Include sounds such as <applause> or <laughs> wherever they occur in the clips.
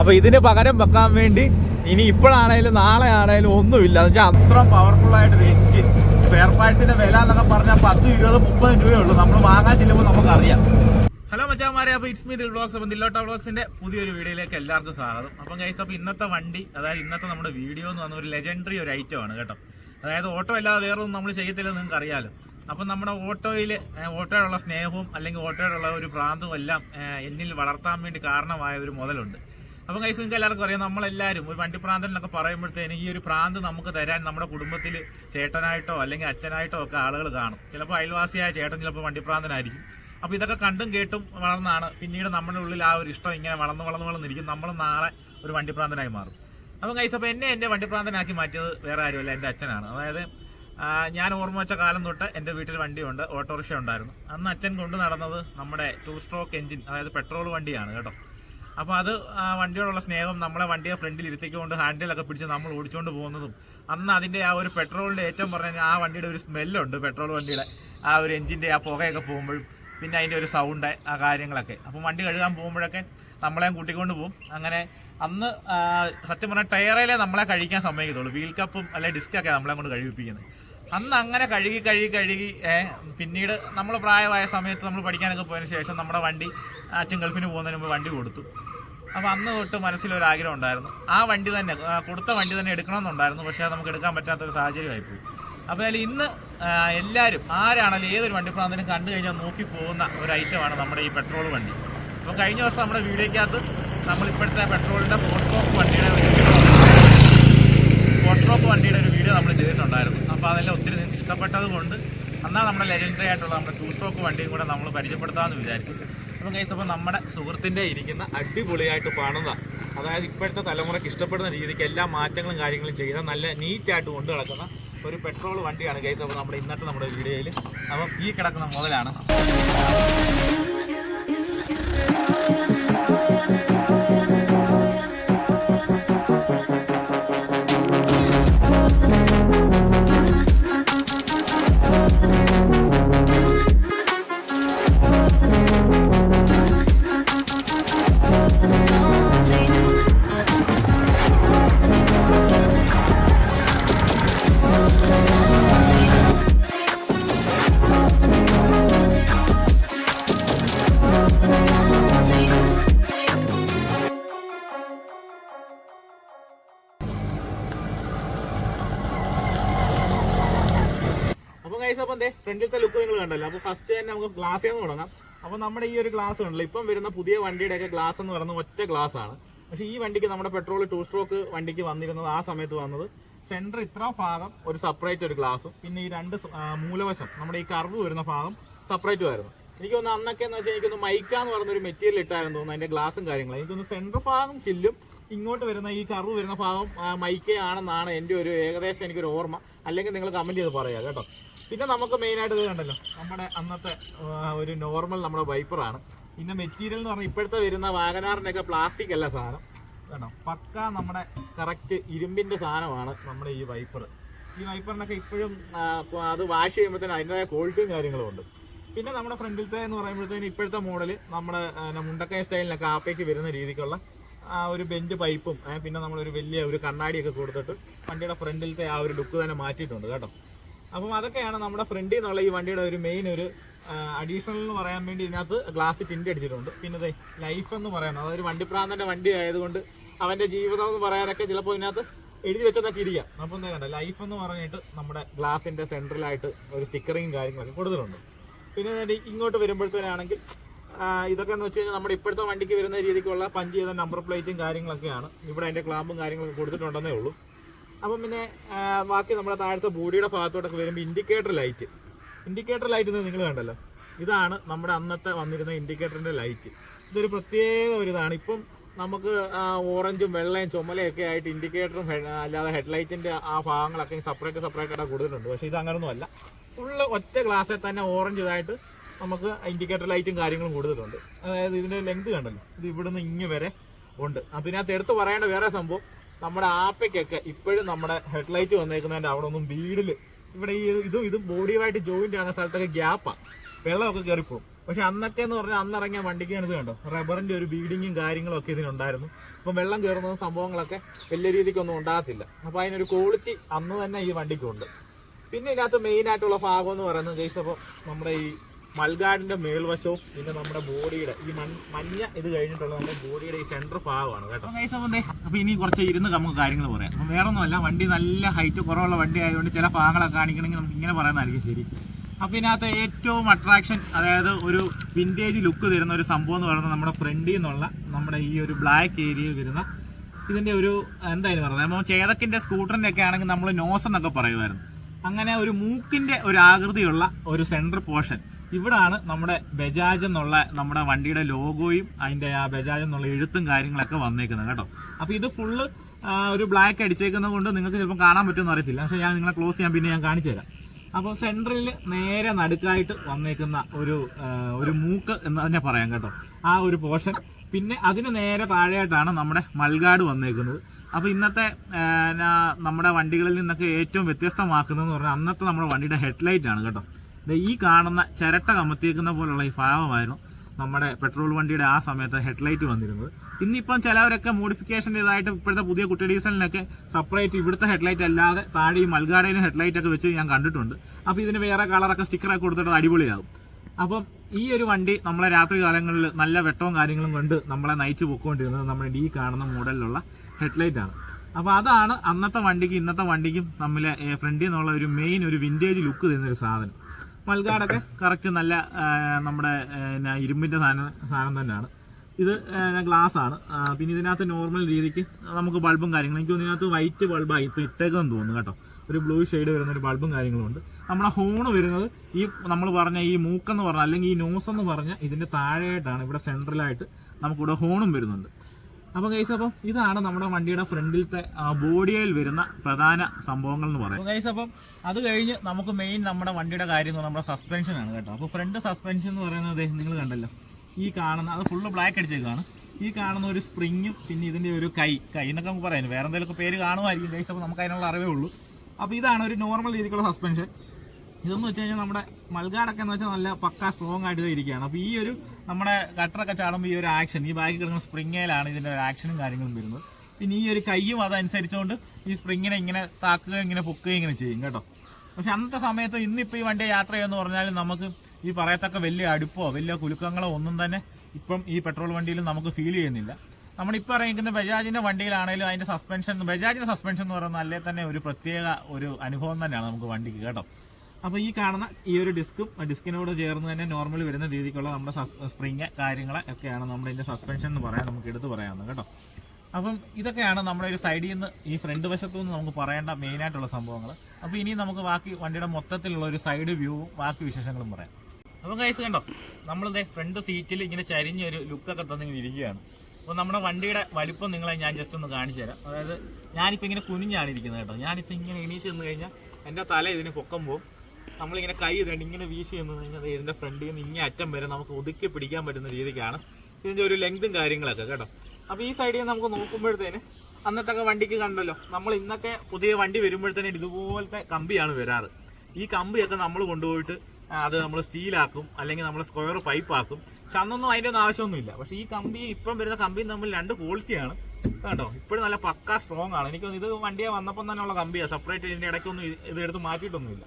അപ്പൊ ഇതിന് പകരം വെക്കാൻ വേണ്ടി ഇനി ഇപ്പോഴാണേലും നാളെ ആണേലും ഒന്നുമില്ല. എന്ന് വെച്ചാൽ അത്ര പവർഫുൾ ആയിട്ടൊരു എഞ്ചിൻ സ്പെയർ പാർട്സിന്റെ വില എന്നൊക്കെ പറഞ്ഞാൽ പത്ത് ഇരുപത് മുപ്പത് രൂപയേ ഉള്ളൂ. നമ്മൾ വാങ്ങാൻ ചെല്ലുമ്പോൾ നമുക്കറിയാം. ഹലോ മച്ചാമാരെ അപ്പോൾ ഇറ്റ്സ് മീ ദിൽ വ്ളോഗ്സ് അപ്പോൾ ദില്ലോട്ട വ്ളോഗ്സിന്റെ പുതിയൊരു വീഡിയോയിലേക്ക് എല്ലാവർക്കും സ്വാഗതം. അപ്പം ഗൈസ് അപ്പോൾ ഇന്നത്തെ വണ്ടി അതായത് ഇന്നത്തെ നമ്മുടെ വീഡിയോ എന്ന് പറഞ്ഞ ഒരു ലെജൻഡറി ഒരു ഐറ്റം ആണ് കേട്ടോ. അതായത് ഓട്ടോ അല്ലാതെ വേറൊന്നും നമ്മൾ ചെയ്യത്തില്ലെന്ന് നിങ്ങൾക്ക് അറിയാലോ. അപ്പം നമ്മുടെ ഓട്ടോയിൽ ഓട്ടോയോടുള്ള സ്നേഹവും അല്ലെങ്കിൽ ഓട്ടോയോടുള്ള ഒരു പ്രാന്തവും എല്ലാം എന്നിൽ വളർത്താൻ വേണ്ടി കാരണമായ ഒരു മുതലുണ്ട് അപ്പം കൈസ് നിങ്ങൾക്ക് എല്ലാവർക്കും അറിയാം നമ്മളെല്ലാവരും ഒരു വണ്ടി പ്രാന്തൻ എന്നൊക്കെ പറയുമ്പോഴത്തേന് ഈ ഒരു പ്രാന്ത് നമുക്ക് തരാൻ നമ്മുടെ കുടുംബത്തിൽ ചേട്ടനായിട്ടോ അല്ലെങ്കിൽ അച്ഛനായിട്ടോ ഒക്കെ ആളുകൾ കാണും. ചിലപ്പോൾ അയൽവാസിയായ ചേട്ടൻ ചിലപ്പോൾ വണ്ടി പ്രാന്തനായിരിക്കും അപ്പോൾ ഇതൊക്കെ കണ്ടും കേട്ടും വളർന്നാണ് പിന്നീട് നമ്മുടെ ഉള്ളിൽ ആ ഒരു ഇഷ്ടം ഇങ്ങനെ വളർന്ന് വളർന്ന് വളർന്നിരിക്കും നമ്മൾ നാളെ ഒരു വണ്ടി പ്രാന്തനായി മാറും. അപ്പം കൈസ് അപ്പോൾ എന്നെ എന്റെ വണ്ടി പ്രാന്തനാക്കി മാറ്റിയത് വേറെ ആരുമല്ല എന്റെ അച്ഛനാണ്. അതായത് ഞാൻ ഓർമ്മ വെച്ച കാലം തൊട്ട് എന്റെ വീട്ടിൽ വണ്ടിയുണ്ട് ഓട്ടോറിക്ഷ ഉണ്ടായിരുന്നു അന്ന് അച്ഛൻ കൊണ്ടു നടന്നത് നമ്മുടെ ടു സ്ട്രോക്ക് എഞ്ചിൻ അതായത് പെട്രോൾ വണ്ടിയാണ് കേട്ടോ. അപ്പോൾ അത് ആ വണ്ടിയോടുള്ള സ്നേഹം നമ്മളെ വണ്ടിയെ ഫ്രണ്ടിൽ ഇരുത്തിക്കൊണ്ട് ഹാൻഡിലൊക്കെ പിടിച്ച് നമ്മൾ ഓടിച്ചുകൊണ്ട് പോകുന്നതും. അന്ന് അതിന്റെ ആ ഒരു പെട്രോളിന്റെ ഏറ്റവും പറഞ്ഞു കഴിഞ്ഞാൽ ആ വണ്ടിയുടെ ഒരു സ്മെല്ലുണ്ട് പെട്രോൾ വണ്ടിയുടെ. ആ ഒരു എഞ്ചിന്റെ ആ പുകയൊക്കെ പോകുമ്പോഴും പിന്നെ അതിന്റെ ഒരു സൗണ്ട് ആ കാര്യങ്ങളൊക്കെ. അപ്പം വണ്ടി കഴുകാൻ പോകുമ്പോഴൊക്കെ നമ്മളെയും കൂട്ടിക്കൊണ്ട് പോകും. അങ്ങനെ അന്ന് സത്യം പറഞ്ഞാൽ ടയറിലെ നമ്മളെ കഴിക്കാൻ സമ്മതിക്കത്തുള്ളൂ. വീൽ കപ്പും അല്ലെ ഡിസ്കൊക്കെ നമ്മളെ കൊണ്ട് കഴിപ്പിക്കുന്നത്. അന്ന് അങ്ങനെ കഴുകി കഴുകി കഴുകി പിന്നീട് നമ്മൾ പ്രായമായ സമയത്ത് നമ്മൾ പഠിക്കാനൊക്കെ പോയതിന് ശേഷം നമ്മുടെ വണ്ടി അച്ഛൻ ഗൾഫിന് പോകുന്നതിന് മുമ്പ് വണ്ടി കൊടുത്തു. അപ്പോൾ അന്ന് തൊട്ട് മനസ്സിലൊരു ആഗ്രഹം ഉണ്ടായിരുന്നു. ആ വണ്ടി തന്നെ കൊടുത്ത വണ്ടി തന്നെ എടുക്കണമെന്നുണ്ടായിരുന്നു. പക്ഷേ അത് നമുക്ക് എടുക്കാൻ പറ്റാത്തൊരു സാഹചര്യമായിപ്പോയി അപ്പോൾ അതിൽ ഇന്ന് എല്ലാവരും ആരാണെങ്കിലും ഏതൊരു വണ്ടി പ്രാന്തനും കണ്ടു കഴിഞ്ഞാൽ നോക്കി പോകുന്ന ഒരു ഐറ്റമാണ് നമ്മുടെ ഈ പെട്രോൾ വണ്ടി. അപ്പോൾ കഴിഞ്ഞ ദിവസം നമ്മുടെ വീഡിയോയ്ക്കകത്ത് നമ്മൾ ഇപ്പോഴത്തെ പെട്രോളിന്റെ ഫോട്ടോപ്പ് വണ്ടിയുടെ ഫോട്ടോപ്പ് വണ്ടിയുടെ ഒരു വീഡിയോ നമ്മൾ ചെയ്തിട്ടുണ്ടായിരുന്നു. അപ്പോൾ അതെല്ലാം ഒത്തിരി നിങ്ങൾക്ക് ഇഷ്ടപ്പെട്ടത് കൊണ്ട് എന്നാൽ നമ്മുടെ ലെജൻഡറി ആയിട്ടുള്ള നമ്മുടെ ടൂ സ്റ്റോക്ക് വണ്ടിയും കൂടെ നമ്മൾ പരിചയപ്പെടുത്താമെന്ന് വിചാരിച്ചു. അപ്പോൾ കൈസ് അപ്പോൾ നമ്മുടെ സുഹൃത്തിന്റെ ഇരിക്കുന്ന അടിപൊളിയായിട്ട് പണിത. അതായത് ഇപ്പോഴത്തെ തലമുറയ്ക്ക് ഇഷ്ടപ്പെടുന്ന രീതിക്ക് എല്ലാ മാറ്റങ്ങളും കാര്യങ്ങളും ചെയ്ത നല്ല നീറ്റായിട്ട് കൊണ്ടു കിടക്കുന്ന ഒരു പെട്രോൾ വണ്ടിയാണ് കൈസ് അപ്പോൾ നമ്മുടെ ഇന്നത്തെ നമ്മുടെ വീഡിയോയിൽ. അപ്പം ഈ കിടക്കുന്ന മുതലാണ്. നമുക്ക് ഗ്ലാസ്സിൽ നിന്ന് തുടങ്ങാം. അപ്പോൾ നമ്മുടെ ഈ ഒരു ഗ്ലാസ് ഉണ്ടല്ലോ ഇപ്പം വരുന്ന പുതിയ വണ്ടിയുടെ ഒക്കെ ഗ്ലാസ് എന്ന് പറയുന്നത് ഒറ്റ ഗ്ലാസ് ആണ്. പക്ഷേ ഈ വണ്ടിക്ക് നമ്മുടെ പെട്രോൾ ടു സ്ട്രോക്ക് വണ്ടിക്ക് വന്നിരുന്നത് ആ സമയത്ത് വന്നത് സെന്റർ ഇത്ര ഭാഗം ഒരു സെപ്പറേറ്റ് ഒരു ഗ്ലാസും പിന്നെ ഈ രണ്ട് മൂലവശം നമ്മുടെ ഈ കർവ് വരുന്ന ഭാഗം സെപ്പറേറ്റ് ആയിരുന്നു. എനിക്ക് തോന്നുന്നു അന്നൊക്കെ എന്ന് വെച്ചാൽ എനിക്കൊന്ന് മൈക്ക എന്ന് പറയുന്ന ഒരു മെറ്റീരിയൽ ഇട്ടായിരുന്നു തോന്നുന്നു അതിന്റെ ഗ്ലാസും കാര്യങ്ങളും. എനിക്കൊന്ന് സെന്റർ ഭാഗം ചില്ലും ഇങ്ങോട്ട് വരുന്ന ഈ കർവ് വരുന്ന ഭാഗം മൈക്കയാണെന്നാണ് എന്റെ ഒരു ഏകദേശം എനിക്കൊരു ഓർമ്മ. അല്ലെങ്കിൽ നിങ്ങൾ കമന്റ് ചെയ്ത് പറയാം കേട്ടോ. പിന്നെ നമുക്ക് മെയിനായിട്ട് ഇത് കണ്ടല്ലോ. നമ്മുടെ അന്നത്തെ ഒരു നോർമൽ നമ്മുടെ വൈപ്പറാണ് പിന്നെ മെറ്റീരിയൽ എന്ന് പറഞ്ഞാൽ ഇപ്പോഴത്തെ വരുന്ന വാഗനാറിന്റെയൊക്കെ പ്ലാസ്റ്റിക് അല്ല സാധനം. കേട്ടോ പക്ക നമ്മുടെ കറക്റ്റ് ഇരുമ്പിന്റെ സാധനമാണ് നമ്മുടെ ഈ വൈപ്പർ ഈ വൈപ്പറിനൊക്കെ ഇപ്പോഴും അത് വാഷ് ചെയ്യുമ്പോഴത്തേന് അതിന്റെതായ ക്വാളിറ്റിയും കാര്യങ്ങളും ഉണ്ട്. പിന്നെ നമ്മുടെ ഫ്രണ്ടിലത്തെ എന്ന് പറയുമ്പോഴത്തേന് ഇപ്പോഴത്തെ മോഡൽ നമ്മുടെ മുണ്ടക്കയ മുണ്ടക്കൈ സ്റ്റൈലിനൊക്കെ ആപ്പയ്ക്ക് വരുന്ന രീതിക്കുള്ള ഒരു ബെഞ്ച് പൈപ്പും പിന്നെ നമ്മളൊരു വലിയ ഒരു കണ്ണാടിയൊക്കെ കൊടുത്തിട്ട് വണ്ടിയുടെ ഫ്രണ്ടിലത്തെ ആ ഒരു ലുക്ക് തന്നെ മാറ്റിയിട്ടുണ്ട് കേട്ടോ. അപ്പം അതൊക്കെയാണ് നമ്മുടെ ഫ്രണ്ടിൽ നിന്നുള്ള ഈ വണ്ടിയുടെ ഒരു മെയിൻ ഒരു അഡീഷണൽ എന്ന് പറയാൻ വേണ്ടി ഇതിനകത്ത് ഗ്ലാസ് ടിൻഡ് അടിച്ചിട്ടുണ്ട്. പിന്നെ ലൈഫ് എന്ന് പറയുന്നത് അതൊരു വണ്ടിപ്രാന്തന്റെ വണ്ടി ആയതുകൊണ്ട് അവന്റെ ജീവിതം എന്ന് പറയാനൊക്കെ ചിലപ്പോൾ ഇതിനകത്ത് എഴുതി വെച്ചതൊക്കെ ഇരിക്കാം. അപ്പം എന്താ കണ്ട ലൈഫ് എന്ന് പറഞ്ഞിട്ട് നമ്മുടെ ഗ്ലാസിന്റെ സെൻട്രലായിട്ട് ഒരു സ്റ്റിക്കറിങ്ങും കാര്യങ്ങളൊക്കെ കൊടുത്തിട്ടുണ്ട്. പിന്നെ ഇങ്ങോട്ട് വരുമ്പോഴത്തേനാണെങ്കിൽ ഇതൊക്കെ എന്ന് വെച്ച് കഴിഞ്ഞാൽ നമ്മുടെ ഇപ്പോഴത്തെ വണ്ടിക്ക് വരുന്ന രീതിക്കുള്ള പഞ്ച് ചെയ്ത നമ്പർ പ്ലേറ്റും കാര്യങ്ങളൊക്കെയാണ്. ഇവിടെ അതിന്റെ ക്ലാമ്പും കാര്യങ്ങളൊക്കെ കൊടുത്തിട്ടുണ്ടെന്നേ ഉള്ളൂ. അപ്പം പിന്നെ ബാക്കി നമ്മുടെ താഴത്തെ ബോഡിയുടെ ഭാഗത്തോട്ടൊക്കെ വരുമ്പോൾ ഇൻഡിക്കേറ്റർ ലൈറ്റ് ഇൻഡിക്കേറ്റർ ലൈറ്റ് നിങ്ങൾ കണ്ടല്ലോ. ഇതാണ് നമ്മുടെ അന്നത്തെ വന്നിരുന്ന ഇൻഡിക്കേറ്ററിന്റെ ലൈറ്റ് ഇതൊരു പ്രത്യേക ഒരു ഇതാണ്. ഇപ്പം നമുക്ക് ഓറഞ്ചും വെള്ളയും ചുമലയൊക്കെ ആയിട്ട് ഇൻഡിക്കേറ്ററും അല്ലാതെ ഹെഡ്ലൈറ്റിന്റെ ആ ഭാഗങ്ങളൊക്കെ സെപ്പറേറ്റ് സെപ്പറേറ്റ് ആയിട്ട് കൊടുത്തിട്ടുണ്ട്. പക്ഷേ ഇത് അങ്ങനൊന്നും അല്ല. ഫുള്ള് ഒറ്റ ഗ്ലാസ്സിൽ തന്നെ ഓറഞ്ച് ഇതായിട്ട് നമുക്ക് ഇൻഡിക്കേറ്റർ ലൈറ്റും കാര്യങ്ങളും കൊടുത്തിട്ടുണ്ട്. അതായത് ഇതിന്റെ ലെങ്ത് കണ്ടല്ലോ. ഇത് ഇവിടുന്ന് ഇങ്ങ് വരെ ഉണ്ട്. അപ്പം ഇതിനകത്ത് എടുത്ത് പറയേണ്ട വേറെ സംഭവം. നമ്മുടെ ആപ്പയ്ക്കൊക്കെ ഇപ്പോഴും നമ്മുടെ ഹെഡ്ലൈറ്റ് വന്നേക്കുന്നതിന്റെ അവിടെ ഒന്നും വീടിൽ ഇവിടെ ഈ ഇതും ഇതും ബോഡിയുമായിട്ട് ജോയിന്റ് ആകുന്ന സ്ഥലത്തൊക്കെ ഗ്യാപ്പാണ് വെള്ളമൊക്കെ കയറിപ്പോകും പക്ഷെ അന്നൊക്കെ എന്ന് പറഞ്ഞാൽ അന്ന് ഇറങ്ങിയ വണ്ടിക്ക് ഞാനിത് കണ്ടോ? റബ്ബറിന്റെ ഒരു ബീഡിങ്ങും കാര്യങ്ങളും ഒക്കെ ഇതിനുണ്ടായിരുന്നു അപ്പം വെള്ളം കയറുന്ന സംഭവങ്ങളൊക്കെ വലിയ രീതിക്കൊന്നും ഉണ്ടാകത്തില്ല. അപ്പോൾ അതിനൊരു ക്വാളിറ്റി അന്ന് തന്നെ ഈ വണ്ടിക്കുണ്ട്. പിന്നെ ഇതിനകത്ത് മെയിനായിട്ടുള്ള ഭാഗം എന്ന് പറയുന്നത് ജയിച്ചപ്പോൾ നമ്മുടെ ഈ മൽഗാടിന്റെ മേൽവശവും പിന്നെ നമ്മുടെ ബോഡിയുടെ ഈ മഞ്ഞ ഇത് കഴിഞ്ഞിട്ടുള്ള നമ്മുടെ ബോഡിയുടെ ഈ സെന്റർ ഭാഗമാണ് കേട്ടോ. അപ്പൊ അപ്പോൾ ഇനി കുറച്ച് ഇരുന്ന് നമുക്ക് കാര്യങ്ങൾ പറയാം. അപ്പം വേറെ ഒന്നുമല്ല വണ്ടി നല്ല ഹൈറ്റ് കുറവുള്ള വണ്ടി ആയതുകൊണ്ട് ചില ഭാഗങ്ങളൊക്കെ കാണിക്കണമെങ്കിൽ നമുക്ക് ഇങ്ങനെ പറയുന്നതായിരിക്കും ശരി. അപ്പൊ ഇതിനകത്ത് ഏറ്റവും അട്രാക്ഷൻ അതായത് ഒരു വിന്റേജ് ലുക്ക് തരുന്ന ഒരു സംഭവം എന്ന് പറയുന്നത് നമ്മുടെ ഫ്രണ്ടിൽ നിന്നുള്ള നമ്മുടെ ഈ ഒരു ബ്ലാക്ക് ഏരിയയിൽ വരുന്ന ഇതിന്റെ ഒരു എന്തായാലും പറയുന്നത്? നമ്മൾ ചേതക്കിന്റെ സ്കൂട്ടറിന്റെ ഒക്കെ ആണെങ്കിൽ നമ്മൾ നോസ് എന്നൊക്കെ പറയുമായിരുന്നു. അങ്ങനെ ഒരു മൂക്കിന്റെ ഒരു ആകൃതിയുള്ള ഒരു സെൻട്രൽ പോർഷൻ ഇവിടാണ് നമ്മുടെ ബജാജ് എന്നുള്ള നമ്മുടെ വണ്ടിയുടെ ലോഗോയും അതിന്റെ ആ ബജാജ് എന്നുള്ള എഴുത്തും കാര്യങ്ങളൊക്കെ വന്നേക്കുന്നത് കേട്ടോ. അപ്പോൾ ഇത് ഫുള്ള് ഒരു ബ്ലാക്ക് അടിച്ചേക്കുന്നത് കൊണ്ട് നിങ്ങൾക്ക് ചിലപ്പോൾ കാണാൻ പറ്റുമെന്ന് അറിയത്തില്ല. പക്ഷേ ഞാൻ നിങ്ങളെ ക്ലോസ് ചെയ്യാൻ പിന്നെ ഞാൻ കാണിച്ചു തരാം. അപ്പോൾ സെൻട്രലിൽ നേരെ നടുക്കായിട്ട് വന്നേക്കുന്ന ഒരു ഒരു മൂക്ക് എന്ന് തന്നെ പറയാം കേട്ടോ. ആ ഒരു പോർഷൻ പിന്നെ അതിന് നേരെ താഴെയായിട്ടാണ് നമ്മുടെ മൽഗാട് വന്നേക്കുന്നത്. അപ്പോൾ ഇന്നത്തെ നമ്മുടെ വണ്ടികളിൽ നിന്നൊക്കെ ഏറ്റവും വ്യത്യസ്തമാക്കുന്നതെന്ന് പറഞ്ഞാൽ അന്നത്തെ നമ്മുടെ വണ്ടിയുടെ ഹെഡ്ലൈറ്റ് ആണ് കേട്ടോ. ഈ കാണുന്ന ചിരട്ട കമത്തിയേക്കുന്ന പോലുള്ള ഈ ഭാവമായിരുന്നു നമ്മുടെ പെട്രോൾ വണ്ടിയുടെ ആ സമയത്ത് ഹെഡ്ലൈറ്റ് വന്നിരുന്നത്. ഇന്നിപ്പം ചിലവരൊക്കെ മോഡിഫിക്കേഷൻ ഇതായിട്ട് ഇപ്പോഴത്തെ പുതിയ കുട്ടി ഡീസലിനൊക്കെ സെപ്പറേറ്റ് ഇവിടുത്തെ ഹെഡ്ലൈറ്റ് അല്ലാതെ താഴെ ഈ മൽഗാടയിലും ഹെഡ്ലൈറ്റ് ഒക്കെ വെച്ച് ഞാൻ കണ്ടിട്ടുണ്ട്. അപ്പോൾ ഇതിന് വേറെ കളറൊക്കെ സ്റ്റിക്കറൊക്കെ കൊടുത്തിട്ട് അടിപൊളിയാകും. അപ്പം ഈ ഒരു വണ്ടി നമ്മളെ രാത്രി കാലങ്ങളിൽ നല്ല വെട്ടവും കാര്യങ്ങളും കൊണ്ട് നമ്മളെ നയിച്ചു പൊക്കോണ്ടിരുന്നത് നമ്മുടെ ഈ കാണുന്ന മോഡലിലുള്ള ഹെഡ്ലൈറ്റ് ആണ്. അപ്പോൾ അതാണ് അന്നത്തെ വണ്ടിക്കും ഇന്നത്തെ വണ്ടിക്കും തമ്മിൽ ഫ്രണ്ടിൽ നിന്നുള്ള ഒരു മെയിൻ ഒരു വിന്റേജ് ലുക്ക് തരുന്ന ഒരു സാധനം. മൽഗാടൊക്കെ കറക്റ്റ് നല്ല നമ്മുടെ പിന്നെ ഇരുമ്പിന്റെ സാധനം സാധനം തന്നെയാണ്. ഇത് ഗ്ലാസ് ആണ്. പിന്നെ ഇതിനകത്ത് നോർമൽ രീതിക്ക് നമുക്ക് ബൾബും കാര്യങ്ങളും എനിക്ക് ഇതിനകത്ത് വൈറ്റ് ബൾബായി ഇപ്പോൾ ഇട്ടേക്കെന്ന് തോന്നുന്നു കേട്ടോ. ഒരു ബ്ലൂ ഷെയ്ഡ് വരുന്ന ഒരു ബൾബും കാര്യങ്ങളും ഉണ്ട്. നമ്മുടെ ഹോണ് വരുന്നത് ഈ നമ്മൾ പറഞ്ഞ ഈ മൂക്കെന്ന് പറഞ്ഞ അല്ലെങ്കിൽ ഈ നോസ് എന്ന് പറഞ്ഞ ഇതിന്റെ താഴെയായിട്ടാണ് ഇവിടെ സെൻട്രലായിട്ട് നമുക്കിവിടെ ഹോണും വരുന്നുണ്ട്. അപ്പോൾ ഗൈസ് അപ്പം ഇതാണ് നമ്മുടെ വണ്ടിയുടെ ഫ്രണ്ടിലത്തെ ബോഡിയിൽ വരുന്ന പ്രധാന സംഭവങ്ങൾ എന്ന് പറയുന്നത് ഗൈസ് അപ്പം അത് കഴിഞ്ഞ് നമുക്ക് മെയിൻ നമ്മുടെ വണ്ടിയുടെ കാര്യം നമ്മുടെ സസ്പെൻഷൻ ആണ് കേട്ടോ. അപ്പോൾ ഫ്രണ്ട് സസ്പെൻഷൻ എന്ന് പറയുന്നത് നിങ്ങൾ കണ്ടല്ലോ. ഈ കാണുന്ന അത് ഫുള്ള് ബ്ലാക്ക് അടിച്ചേക്കാണ് ഈ കാണുന്ന ഒരു സ്പ്രിങ്ങും പിന്നെ ഇതിന്റെ ഒരു കൈ കൈ എന്നൊക്കെ നമുക്ക് പറയാനും വേറെ എന്തെങ്കിലും പേര് കാണുമായിരിക്കും ഗൈസ് അപ്പോൾ നമുക്ക് അതിനുള്ള അറിവേ ഉള്ളൂ. അപ്പോൾ ഇതാണ് ഒരു നോർമൽ രീതിക്കുള്ള സസ്പെൻഷൻ ഇതെന്ന് വെച്ച് കഴിഞ്ഞാൽ നമ്മുടെ മൽഗാടൊക്കെ എന്ന് വെച്ചാൽ നല്ല പക്കാ സ്ട്രോങ് ആയിട്ട് ഇരിക്കുകയാണ്. അപ്പോൾ ഈ ഒരു നമ്മുടെ കട്ടറൊക്കെ ചാടുമ്പോൾ ഈ ഒരു ആക്ഷൻ ഈ ബാക്കി കിടക്കുന്ന സ്പ്രിങ്ങയിലാണ് ഇതിന്റെ ഒരു ആക്ഷനും കാര്യങ്ങളും വരുന്നത്. പിന്നെ ഈ ഒരു കൈയും അതനുസരിച്ചുകൊണ്ട് ഈ സ്പ്രിങ്ങിനെ ഇങ്ങനെ താക്കുകയും ഇങ്ങനെ പൊക്കുകയും ഇങ്ങനെ ചെയ്യും കേട്ടോ. പക്ഷെ അന്നത്തെ സമയത്ത് ഇന്നിപ്പോൾ ഈ വണ്ടി യാത്ര ചെയ്യുമെന്ന് പറഞ്ഞാൽ നമുക്ക് ഈ പറയത്തക്ക വലിയ അടുപ്പോ വലിയ കുലുക്കങ്ങളോ ഒന്നും തന്നെ ഇപ്പം ഈ പെട്രോൾ വണ്ടിയിൽ നമുക്ക് ഫീൽ ചെയ്യുന്നില്ല. നമ്മളിപ്പോൾ ഇറങ്ങിക്കുന്ന ബജാജിന്റെ വണ്ടിയിലാണെങ്കിലും അതിന്റെ സസ്പെൻഷൻ ബജാജിന്റെ സസ്പെൻഷൻ എന്ന് പറയുന്നത് അല്ലേ തന്നെ ഒരു പ്രത്യേക ഒരു അനുഭവം തന്നെയാണ് നമുക്ക് വണ്ടിക്ക് കേട്ടോ. അപ്പോൾ ഈ കാണുന്ന ഈ ഒരു ഡിസ്കും ഡിസ്കിനോട് ചേർന്ന് തന്നെ നോർമൽ വരുന്ന രീതിക്കുള്ള നമ്മുടെ സ്പ്രിങ് കാര്യങ്ങൾ ഒക്കെയാണ് നമ്മുടെ ഇതിന്റെ സസ്പെൻഷൻ എന്ന് പറയാൻ നമുക്ക് എടുത്ത് പറയാവുന്നത് കേട്ടോ. അപ്പം ഇതൊക്കെയാണ് നമ്മുടെ ഒരു സൈഡിൽ നിന്ന് ഈ ഫ്രണ്ട് വശത്തു നിന്ന് നമുക്ക് പറയേണ്ട മെയിൻ ആയിട്ടുള്ള സംഭവങ്ങൾ അപ്പോൾ ഇനി നമുക്ക് ബാക്കി വണ്ടിയുടെ മൊത്തത്തിലുള്ള ഒരു സൈഡ് വ്യൂവും ബാക്കി വിശേഷങ്ങളും പറയാം. അപ്പം കൈസ് കണ്ടോ നമ്മളിതേ ഫ്രണ്ട് സീറ്റിൽ ഇങ്ങനെ ചരിഞ്ഞ ഒരു ലുക്കൊക്കെ തന്നിങ്ങനെ ഇരിക്കുകയാണ്. അപ്പോൾ നമ്മുടെ വണ്ടിയുടെ വലിപ്പം നിങ്ങളെ ഞാൻ ജസ്റ്റ് ഒന്ന് കാണിച്ചു തരാം. അതായത് ഞാനിപ്പോൾ ഇങ്ങനെ കുനിഞ്ഞാണ് ഇരിക്കുന്നത് കേട്ടോ. ഞാനിപ്പോൾ ഇങ്ങനെ എണീച്ച് ചെന്ന് കഴിഞ്ഞാൽ എന്റെ തല ഇതിന് പൊക്കം പോകും നമ്മളിങ്ങനെ കൈ ഇതുണ്ട് ഇങ്ങനെ വീശി എന്ന് കഴിഞ്ഞാൽ ഇതിന്റെ ഫ്രണ്ടിൽ നിന്ന് ഇങ്ങനെ അറ്റം വരെ നമുക്ക് ഒതുക്കി പിടിക്കാൻ പറ്റുന്ന രീതിക്കാണ് ഇതിന്റെ ഒരു ലെങ്തും കാര്യങ്ങളൊക്കെ കേട്ടോ. അപ്പോൾ ഈ സൈഡിൽ നമുക്ക് നോക്കുമ്പോഴത്തേന് അന്നത്തെ ഒക്കെ വണ്ടിക്ക് കണ്ടല്ലോ നമ്മൾ ഇന്നൊക്കെ പുതിയ വണ്ടി വരുമ്പോഴത്തേന് ഇതുപോലത്തെ കമ്പിയാണ് വരാറ്. ഈ കമ്പിയൊക്കെ നമ്മൾ കൊണ്ടുപോയിട്ട് അത് നമ്മൾ സ്റ്റീലാക്കും അല്ലെങ്കിൽ നമ്മൾ സ്ക്വയർ പൈപ്പ് ആക്കും. പക്ഷെ അന്നൊന്നും അതിന്റെ ഒന്നും ആവശ്യമൊന്നുമില്ല. പക്ഷേ ഈ കമ്പി ഇപ്പം വരുന്ന കമ്പിയും തമ്മിൽ രണ്ട് ക്വാളിറ്റിയാണ് കേട്ടോ ഇപ്പോഴും നല്ല പക്ക സ്ട്രോങ് ആണ്. എനിക്ക് ഇത് വണ്ടിയെ വന്നപ്പം തന്നെയുള്ള കമ്പിയാണ് സെപ്പറേറ്റ് ഇതിന്റെ ഇടയ്ക്കൊന്നും ഇത് എടുത്ത് മാറ്റിയിട്ടൊന്നുമില്ല.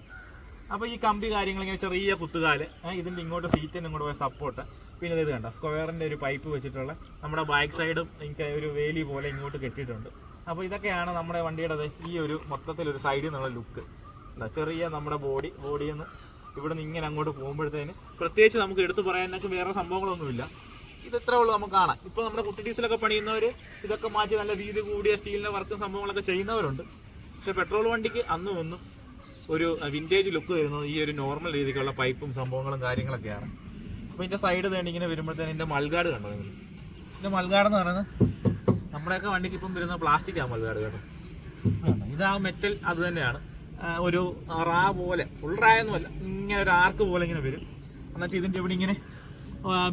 അപ്പോൾ ഈ കമ്പി കാര്യങ്ങൾ ഇങ്ങനെ ചെറിയ കുത്തുകാൽ ഇതിന്റെ ഇങ്ങോട്ട് സീറ്റിന് ഇങ്ങോട്ട് പോയ സപ്പോർട്ട് പിന്നെ ഇത് കണ്ട സ്ക്വയറിന്റെ ഒരു പൈപ്പ് വെച്ചിട്ടുള്ള നമ്മുടെ ബാക്ക് സൈഡും എനിക്ക് ഒരു വേലി പോലെ ഇങ്ങോട്ട് കെട്ടിയിട്ടുണ്ട്. അപ്പോൾ ഇതൊക്കെയാണ് നമ്മുടെ വണ്ടിയുടെ ഈ ഒരു മൊത്തത്തിലൊരു സൈഡിൽ നിന്നുള്ള ലുക്ക് ചെറിയ നമ്മുടെ ബോഡി ബോഡിയിൽ നിന്ന് ഇവിടെ നിന്ന് ഇങ്ങനെ അങ്ങോട്ട് പോകുമ്പോഴത്തേന് പ്രത്യേകിച്ച് നമുക്ക് എടുത്തു പറയാനൊക്കെ വേറെ സംഭവങ്ങളൊന്നുമില്ല. ഇത് ഇത്രേ ഉള്ളൂ നമുക്ക് കാണാം. ഇപ്പോൾ നമ്മുടെ കുട്ടി ഡീസലൊക്കെ പണിയുന്നവർ ഇതൊക്കെ മാറ്റി നല്ല വീതി കൂടിയ സ്റ്റീലിന്റെ വർക്കും സംഭവങ്ങളൊക്കെ ചെയ്യുന്നവരുണ്ട്. പക്ഷെ പെട്രോൾ വണ്ടിക്ക് അന്നും ഒന്നും ഒരു വിന്റേജ് ലുക്ക് വരുന്നത് ഈ ഒരു നോർമൽ രീതിക്കുള്ള പൈപ്പും സംഭവങ്ങളും കാര്യങ്ങളൊക്കെയാണ്. അപ്പോൾ ഇതിന്റെ സൈഡ് തേണ്ടി ഇങ്ങനെ വരുമ്പോഴത്തേന് ഇതിന്റെ മൾഗാട് കണ്ടോ നിങ്ങൾ? ഇതിന്റെ മൽഗാട് എന്ന് പറയുന്നത് നമ്മുടെയൊക്കെ വണ്ടിക്ക് ഇപ്പം വരുന്ന പ്ലാസ്റ്റിക് ആ മൾഗാട് കേട്ടോ. ഇതാ ആ മെറ്റൽ അത് തന്നെയാണ്. ഒരു റാ പോലെ ഫുൾ റാ ഒന്നുമല്ല ഇങ്ങനെ ഒരു ആർക്ക് പോലെ ഇങ്ങനെ വരും. എന്നിട്ട് ഇതിന്റെ ഇവിടെ ഇങ്ങനെ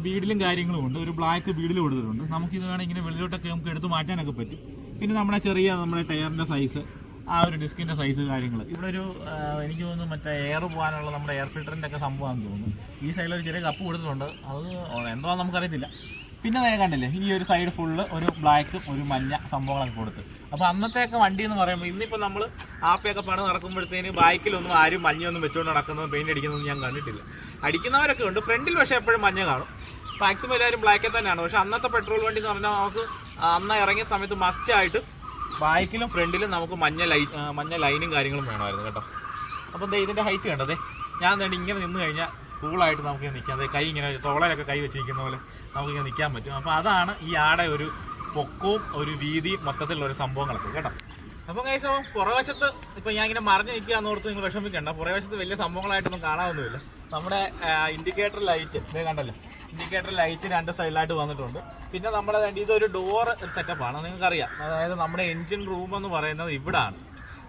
ബീഡിലും കാര്യങ്ങളും ഉണ്ട്. ഒരു ബ്ലാക്ക് ബീഡിൽ കൊടുത്തിട്ടുണ്ട്. നമുക്ക് ഇത് വേണമെങ്കിൽ ഇങ്ങനെ വെളിയിലോട്ടൊക്കെ നമുക്ക് എടുത്ത് മാറ്റാനൊക്കെ പറ്റും. പിന്നെ നമ്മുടെ ചെറിയ നമ്മുടെ ടയറിന്റെ സൈസ് ആ ഒരു ഡിസ്കിന്റെ സൈസ് കാര്യങ്ങൾ ഇവിടെ ഒരു എനിക്ക് തോന്നുന്നു മറ്റേ എയർ പോകാനുള്ള നമ്മുടെ എയർ ഫിൽറ്ററിന്റെ ഒക്കെ സംഭവമാണെന്ന് തോന്നുന്നു. ഈ സൈഡിൽ ഒരു ചെറിയ കപ്പ് കൊടുത്തിട്ടുണ്ട്. അത് എന്തോ നമുക്കറിയത്തില്ല. പിന്നെ ഞാൻ കണ്ടില്ലേ ഈ ഒരു സൈഡ് ഫുള്ള് ഒരു ബ്ലാക്ക് ഒരു മഞ്ഞ സംഭവങ്ങളൊക്കെ കൊടുത്ത്. അപ്പോൾ അന്നത്തെയൊക്കെ വണ്ടി എന്ന് പറയുമ്പോൾ ഇന്നിപ്പോൾ നമ്മൾ ആപ്പയൊക്കെ പണി നടക്കുമ്പോഴത്തേന് ബൈക്കിലൊന്നും ആരും മഞ്ഞൊന്നും വെച്ചുകൊണ്ട് നടക്കുന്നതും പെയിന്റ് അടിക്കുന്നതും ഞാൻ കണ്ടിട്ടില്ല. അടിക്കുന്നവരൊക്കെ ഉണ്ട്. ഫ്രണ്ടിൽ പക്ഷേ എപ്പോഴും മഞ്ഞ കാണും. മാക്സിമം എല്ലാവരും ബ്ലാക്കിൽ തന്നെയാണ്. പക്ഷെ അന്നത്തെ പെട്രോൾ വണ്ടി എന്ന് പറഞ്ഞാൽ നമുക്ക് അന്ന് ഇറങ്ങിയ സമയത്ത് മസ്റ്റ് ആയിട്ട് ബാക്കിലും ഫ്രണ്ടിലും നമുക്ക് മഞ്ഞ ലൈ മഞ്ഞ ലൈനും കാര്യങ്ങളും വേണമായിരുന്നു കേട്ടോ. അപ്പം ദേ ഇതിന്റെ ഹൈറ്റ് കണ്ടതേ ഞാൻ തന്നെ ഇങ്ങനെ നിന്ന് കഴിഞ്ഞാൽ കൂളായിട്ട് നമുക്ക് നിൽക്കാം അതെ കൈ ഇങ്ങനെ തോളയിലൊക്കെ കൈ വെച്ചിരിക്കുന്ന പോലെ നമുക്ക് ഇങ്ങനെ നിൽക്കാൻ പറ്റും. അപ്പോൾ അതാണ് ഈ ആടെ ഒരു പൊക്കവും ഒരു വീതിയും മൊത്തത്തിലുള്ള ഒരു സംഭവങ്ങളൊക്കെ കേട്ടോ. അപ്പം കൈസോ പുറവശത്ത് ഇപ്പം ഞാൻ ഇങ്ങനെ മറിഞ്ഞ് നിൽക്കുക ഓർത്ത് നിങ്ങൾ വിഷമിക്കണ്ട. പുറവശത്ത് വലിയ സംഭവങ്ങളായിട്ടൊന്നും കാണാനൊന്നുമില്ല നമ്മുടെ ഇൻഡിക്കേറ്റർ ലൈറ്റ് ഇതേ കണ്ടല്ലോ? ഇൻഡിക്കേറ്റർ ലൈറ്റ് രണ്ട് സൈഡിലായിട്ട് വന്നിട്ടുണ്ട്. പിന്നെ നമ്മുടെ വേണ്ടി ഇതൊരു ഡോർ സെറ്റപ്പാണ് നിങ്ങൾക്കറിയാം. അതായത് നമ്മുടെ എൻജിൻ റൂം എന്ന് പറയുന്നത് ഇവിടാണ്.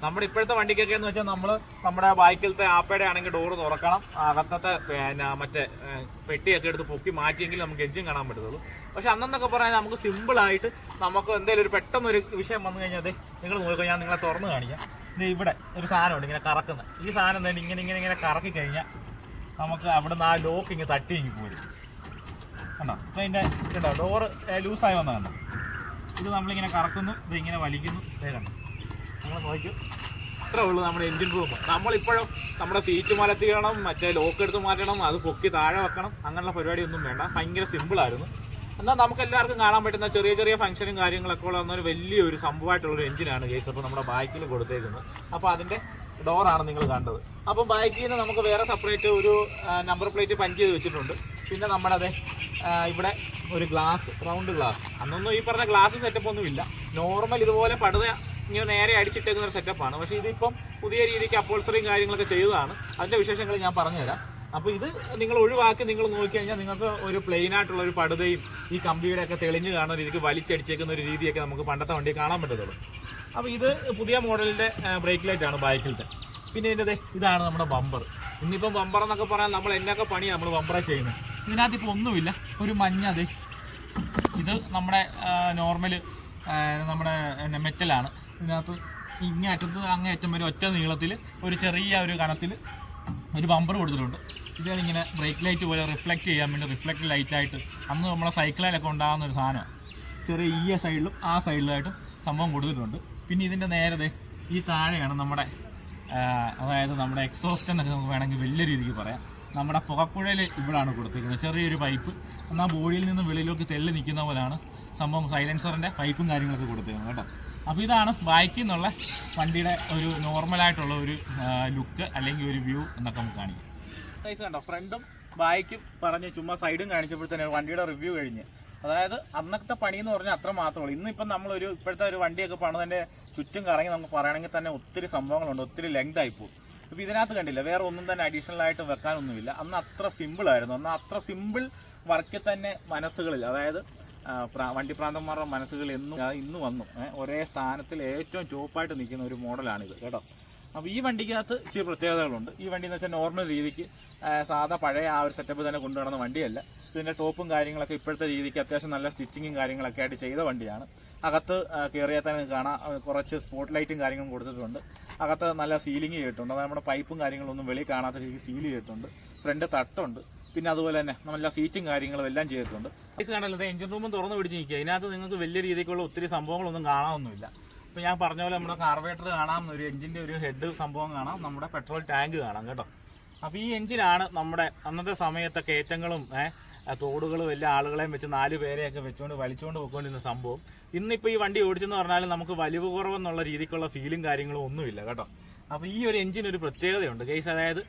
നമ്മുടെ ഇപ്പോഴത്തെ വണ്ടിക്കൊക്കെ എന്ന് വെച്ചാൽ നമ്മൾ നമ്മുടെ ബൈക്കിലത്തെ ആപ്പയുടെ ആണെങ്കിൽ ഡോറ് തുറക്കണം. അകത്തത്തെ പിന്നെ മറ്റേ പെട്ടിയൊക്കെ എടുത്ത് പൊക്കി മാറ്റിയെങ്കിൽ നമുക്ക് എഞ്ചിൻ കാണാൻ പറ്റത്തുള്ളൂ. പക്ഷെ അന്നെന്നൊക്കെ പറഞ്ഞാൽ നമുക്ക് സിമ്പിളായിട്ട് നമുക്ക് എന്തെങ്കിലും ഒരു പെട്ടെന്ന് ഒരു വിഷയം വന്നു കഴിഞ്ഞാൽ നിങ്ങൾ നോക്കുക ഞാൻ നിങ്ങളെ തുറന്ന് കാണിക്കാം. ഇത് ഇവിടെ ഒരു സാധനമുണ്ട് ഇങ്ങനെ കറക്കുന്ന. ഈ സാധനം തന്നെ ഇങ്ങനെ ഇങ്ങനെ ഇങ്ങനെ കറക്കി കഴിഞ്ഞാൽ നമുക്ക് അവിടെ നിന്ന് ആ ലോക്ക് ഇങ്ങനെ തട്ടി ഇങ്ങനെ പോരും. കണ്ടോ? ഇപ്പം അതിന്റെ കേട്ടോ ഡോറ് ലൂസായി വന്നതാണ്. ഇത് നമ്മളിങ്ങനെ കറക്കുന്നു ഇത് ഇങ്ങനെ വലിക്കുന്നു കണ്ടോ? ഉള്ളൂ നമ്മുടെ എഞ്ചിൻ റൂം നമ്മളിപ്പോഴും നമ്മുടെ സീറ്റ് മലത്തിക്കണം മറ്റേ ലോക്ക് എടുത്ത് മാറ്റണം അത് പൊക്കി താഴെ വെക്കണം. അങ്ങനെയുള്ള പരിപാടി ഒന്നും വേണ്ട. ഭയങ്കര സിമ്പിളായിരുന്നു എന്നാൽ നമുക്ക് എല്ലാവർക്കും കാണാൻ പറ്റുന്ന ചെറിയ ചെറിയ ഫംഗ്ഷനും കാര്യങ്ങളൊക്കെ ഉള്ള ഒരു വലിയൊരു സംഭവമായിട്ടുള്ളൊരു എഞ്ചിനാണ് കേസ് അപ്പോൾ നമ്മുടെ ബൈക്കിൽ കൊടുത്തേക്കുന്നത്. അപ്പോൾ അതിന്റെ ഡോറാണ് നിങ്ങൾ കണ്ടത്. അപ്പം ബൈക്കിൽ നിന്ന് നമുക്ക് വേറെ സെപ്പറേറ്റ് ഒരു നമ്പർ പ്ലേറ്റ് പഞ്ച് ചെയ്ത് വെച്ചിട്ടുണ്ട്. പിന്നെ നമ്മുടെ അതെ ഇവിടെ ഒരു ഗ്ലാസ് റൗണ്ട് ഗ്ലാസ് അന്നൊന്നും ഈ പറഞ്ഞ ഗ്ലാസ് സെറ്റപ്പ് ഒന്നും ഇല്ല. നോർമൽ ഇതുപോലെ പടുത ഇങ്ങനെ നേരെ അടിച്ചിട്ടേക്കുന്ന ഒരു സെറ്റപ്പാണ് പക്ഷേ ഇതിപ്പം പുതിയ രീതിക്ക് അപ്പോൾസറിയും കാര്യങ്ങളൊക്കെ ചെയ്തതാണ്. അതിന്റെ വിശേഷങ്ങൾ ഞാൻ പറഞ്ഞുതരാം. അപ്പോൾ ഇത് നിങ്ങൾ ഒഴിവാക്കി നിങ്ങൾ നോക്കിക്കഴിഞ്ഞാൽ നിങ്ങൾക്ക് ഒരു പ്ലെയിൻ ആയിട്ടുള്ള ഒരു പടുതയും ഈ കമ്പിയുടെ ഒക്കെ തെളിഞ്ഞ് കാണുന്ന രീതിക്ക് വലിച്ചടിച്ചേക്കുന്ന ഒരു രീതിയൊക്കെ നമുക്ക് പണ്ടത്തെ വണ്ടി കാണാൻ പറ്റത്തുള്ളൂ. അപ്പോൾ ഇത് പുതിയ മോഡലിന്റെ ബ്രേക്ക് ലൈറ്റ് ആണ് ബൈക്കിലത്തെ പിന്നെ ഇതിന്റെ ഇതാണ് നമ്മുടെ ബമ്പർ ഇന്നിപ്പം ബമ്പർ എന്നൊക്കെ പറയാൻ നമ്മൾ എന്നൊക്കെ പണിയാണ് നമ്മൾ ബമ്പറെ ചെയ്യുന്നത്. ഇതിനകത്ത് ഇപ്പോൾ ഒന്നുമില്ല. ഒരു മഞ്ഞ അതെ ഇത് നമ്മുടെ നോർമൽ നമ്മുടെ മെറ്റലാണ് ഇതിനകത്ത് ഇങ്ങേ അറ്റത്ത് അങ്ങേ അറ്റം വരെ ഒറ്റ നീളത്തിൽ ഒരു ചെറിയ ഒരു കണത്തിൽ ഒരു ബമ്പർ കൊടുത്തിട്ടുണ്ട്. ഇതാണ് ഇങ്ങനെ ബ്രേക്ക് ലൈറ്റ് പോലെ റിഫ്ലക്റ്റ് ചെയ്യാൻ വേണ്ടി റിഫ്ലക്റ്റ് ലൈറ്റായിട്ട് അന്ന് നമ്മളെ സൈക്കിളിലൊക്കെ ഉണ്ടാകുന്ന ഒരു സാധനം ചെറിയ ഈ സൈഡിലും ആ സൈഡിലായിട്ടും സംഭവം കൊടുത്തിട്ടുണ്ട്. പിന്നെ ഇതിന്റെ നേരത്തെ ഈ താഴെയാണ് നമ്മുടെ അതായത് നമ്മുടെ എക്സോസ്റ്റ് എന്നൊക്കെ നമുക്ക് വേണമെങ്കിൽ വലിയ രീതിക്ക് പറയാം. നമ്മുടെ പുകക്കുഴൽ ഇവിടാണ് കൊടുത്തിരിക്കുന്നത്. ചെറിയൊരു പൈപ്പ് എന്നാൽ ബോഡിയിൽ നിന്ന് വെളിയിലേക്ക് തെല്ല് നിൽക്കുന്ന പോലെയാണ് സംഭവം സൈലൻസറിന്റെ പൈപ്പും കാര്യങ്ങളൊക്കെ കൊടുത്തിരുന്നത് കേട്ടോ. അപ്പോൾ ഇതാണ് ബൈക്കിൽ നിന്നുള്ള വണ്ടിയുടെ ഒരു നോർമലായിട്ടുള്ള ഒരു ലുക്ക് അല്ലെങ്കിൽ ഒരു വ്യൂ എന്നൊക്കെ നമുക്ക് കാണിക്കാം. സൈസ് കണ്ടോ? ഫ്രണ്ടും ബാക്കും പറഞ്ഞ് ചുമ്മാ സൈഡും കാണിച്ചപ്പോഴത്തേന് വണ്ടിയുടെ റിവ്യൂ കഴിഞ്ഞ്. അതായത് അന്നത്തെ പണി എന്ന് പറഞ്ഞാൽ അത്ര മാത്രമേ ഉള്ളൂ. ഇന്നിപ്പം നമ്മളൊരു ഇപ്പോഴത്തെ ഒരു വണ്ടിയൊക്കെ പണിതതിന്റെ ചുറ്റും കറങ്ങി നമുക്ക് പറയണമെങ്കിൽ തന്നെ ഒത്തിരി സംഭവങ്ങളുണ്ട്. ഒത്തിരി ലെങ്ത് ആയിപ്പോവും അപ്പോൾ ഇതിനകത്ത് കണ്ടില്ല വേറെ ഒന്നും തന്നെ അഡീഷണൽ ആയിട്ട് വെക്കാനൊന്നുമില്ല. അന്ന് അത്ര സിമ്പിൾ ആയിരുന്നു. അന്ന് അത്ര സിമ്പിൾ വർക്കിൽ തന്നെ മനസ്സുകളിൽ അതായത് ആ, വണ്ടി പ്രാന്തന്മാരുടെ മനസ്സുകൾ എന്നും ഇന്ന് വന്നു. ഒരേ സ്ഥാനത്തിൽ ഏറ്റവും ടോപ്പായിട്ട് നിൽക്കുന്ന ഒരു മോഡലാണിത് കേട്ടോ. അപ്പോൾ ഈ വണ്ടിക്കകത്ത് ചില പ്രത്യേകതകളുണ്ട്. ഈ വണ്ടി എന്ന് വെച്ചാൽ നോർമൽ രീതിക്ക് സാധാ പഴയ ആ ഒരു സെറ്റപ്പ് തന്നെ കൊണ്ടുനടന്ന വണ്ടിയല്ല. ഇതിന്റെ ടോപ്പും കാര്യങ്ങളൊക്കെ ഇപ്പോഴത്തെ രീതിക്ക് അത്യാവശ്യം നല്ല സ്റ്റിച്ചിങ്ങും കാര്യങ്ങളൊക്കെ ആയിട്ട് ചെയ്ത വണ്ടിയാണ്. അകത്ത് കയറിയാൽ തന്നെ കാണാം. കുറച്ച് സ്പോട്ട് ലൈറ്റും കാര്യങ്ങളും കൊടുത്തിട്ടുണ്ട്. അകത്ത് നല്ല സീലിംഗ് ചെയ്തിട്ടുണ്ട് അതായത് നമ്മുടെ പൈപ്പും കാര്യങ്ങളൊന്നും വെളിയിൽ കാണാത്ത രീതിക്ക് സീൽ ചെയ്തിട്ടുണ്ട്. ഫ്രണ്ട് തട്ടുണ്ട്. പിന്നെ അതുപോലെ തന്നെ നല്ല സീറ്റും കാര്യങ്ങളും എല്ലാം ചെയ്തിട്ടുണ്ട്. ഐസ് കാണല്ലോ എഞ്ചിൻ റൂമും തുറന്നു പിടിച്ച് നിൽക്കുക ഇതിനകത്ത് നിങ്ങൾക്ക് വലിയ രീതിക്കുള്ള ഒത്തിരി സംഭവങ്ങളൊന്നും കാണാനൊന്നുമില്ല ഇപ്പോൾ ഞാൻ പറഞ്ഞ പോലെ നമ്മുടെ കാർബേറ്റർ കാണാം ഒരു എഞ്ചിന്റെ ഒരു ഹെഡ് സംഭവം കാണാം നമ്മുടെ പെട്രോൾ ടാങ്ക് കാണാം കേട്ടോ. അപ്പോൾ ഈ എഞ്ചിനാണ് നമ്മുടെ അന്നത്തെ സമയത്തെ കയറ്റങ്ങളും തോടുകളും എല്ലാ ആളുകളെയും വെച്ച് നാല് പേരെയൊക്കെ വെച്ചുകൊണ്ട് വലിച്ചുകൊണ്ട് പോയിക്കൊണ്ടിരുന്ന സംഭവം. ഇന്നിപ്പോൾ ഈ വണ്ടി ഓടിച്ചെന്ന് പറഞ്ഞാൽ നമുക്ക് വലിവ് കുറവെന്നുള്ള രീതിക്കുള്ള ഫീലും കാര്യങ്ങളും ഒന്നുമില്ല കേട്ടോ. അപ്പോൾ ഈ ഒരു എഞ്ചിന് ഒരു പ്രത്യേകതയുണ്ട്. കേസ് അതായത്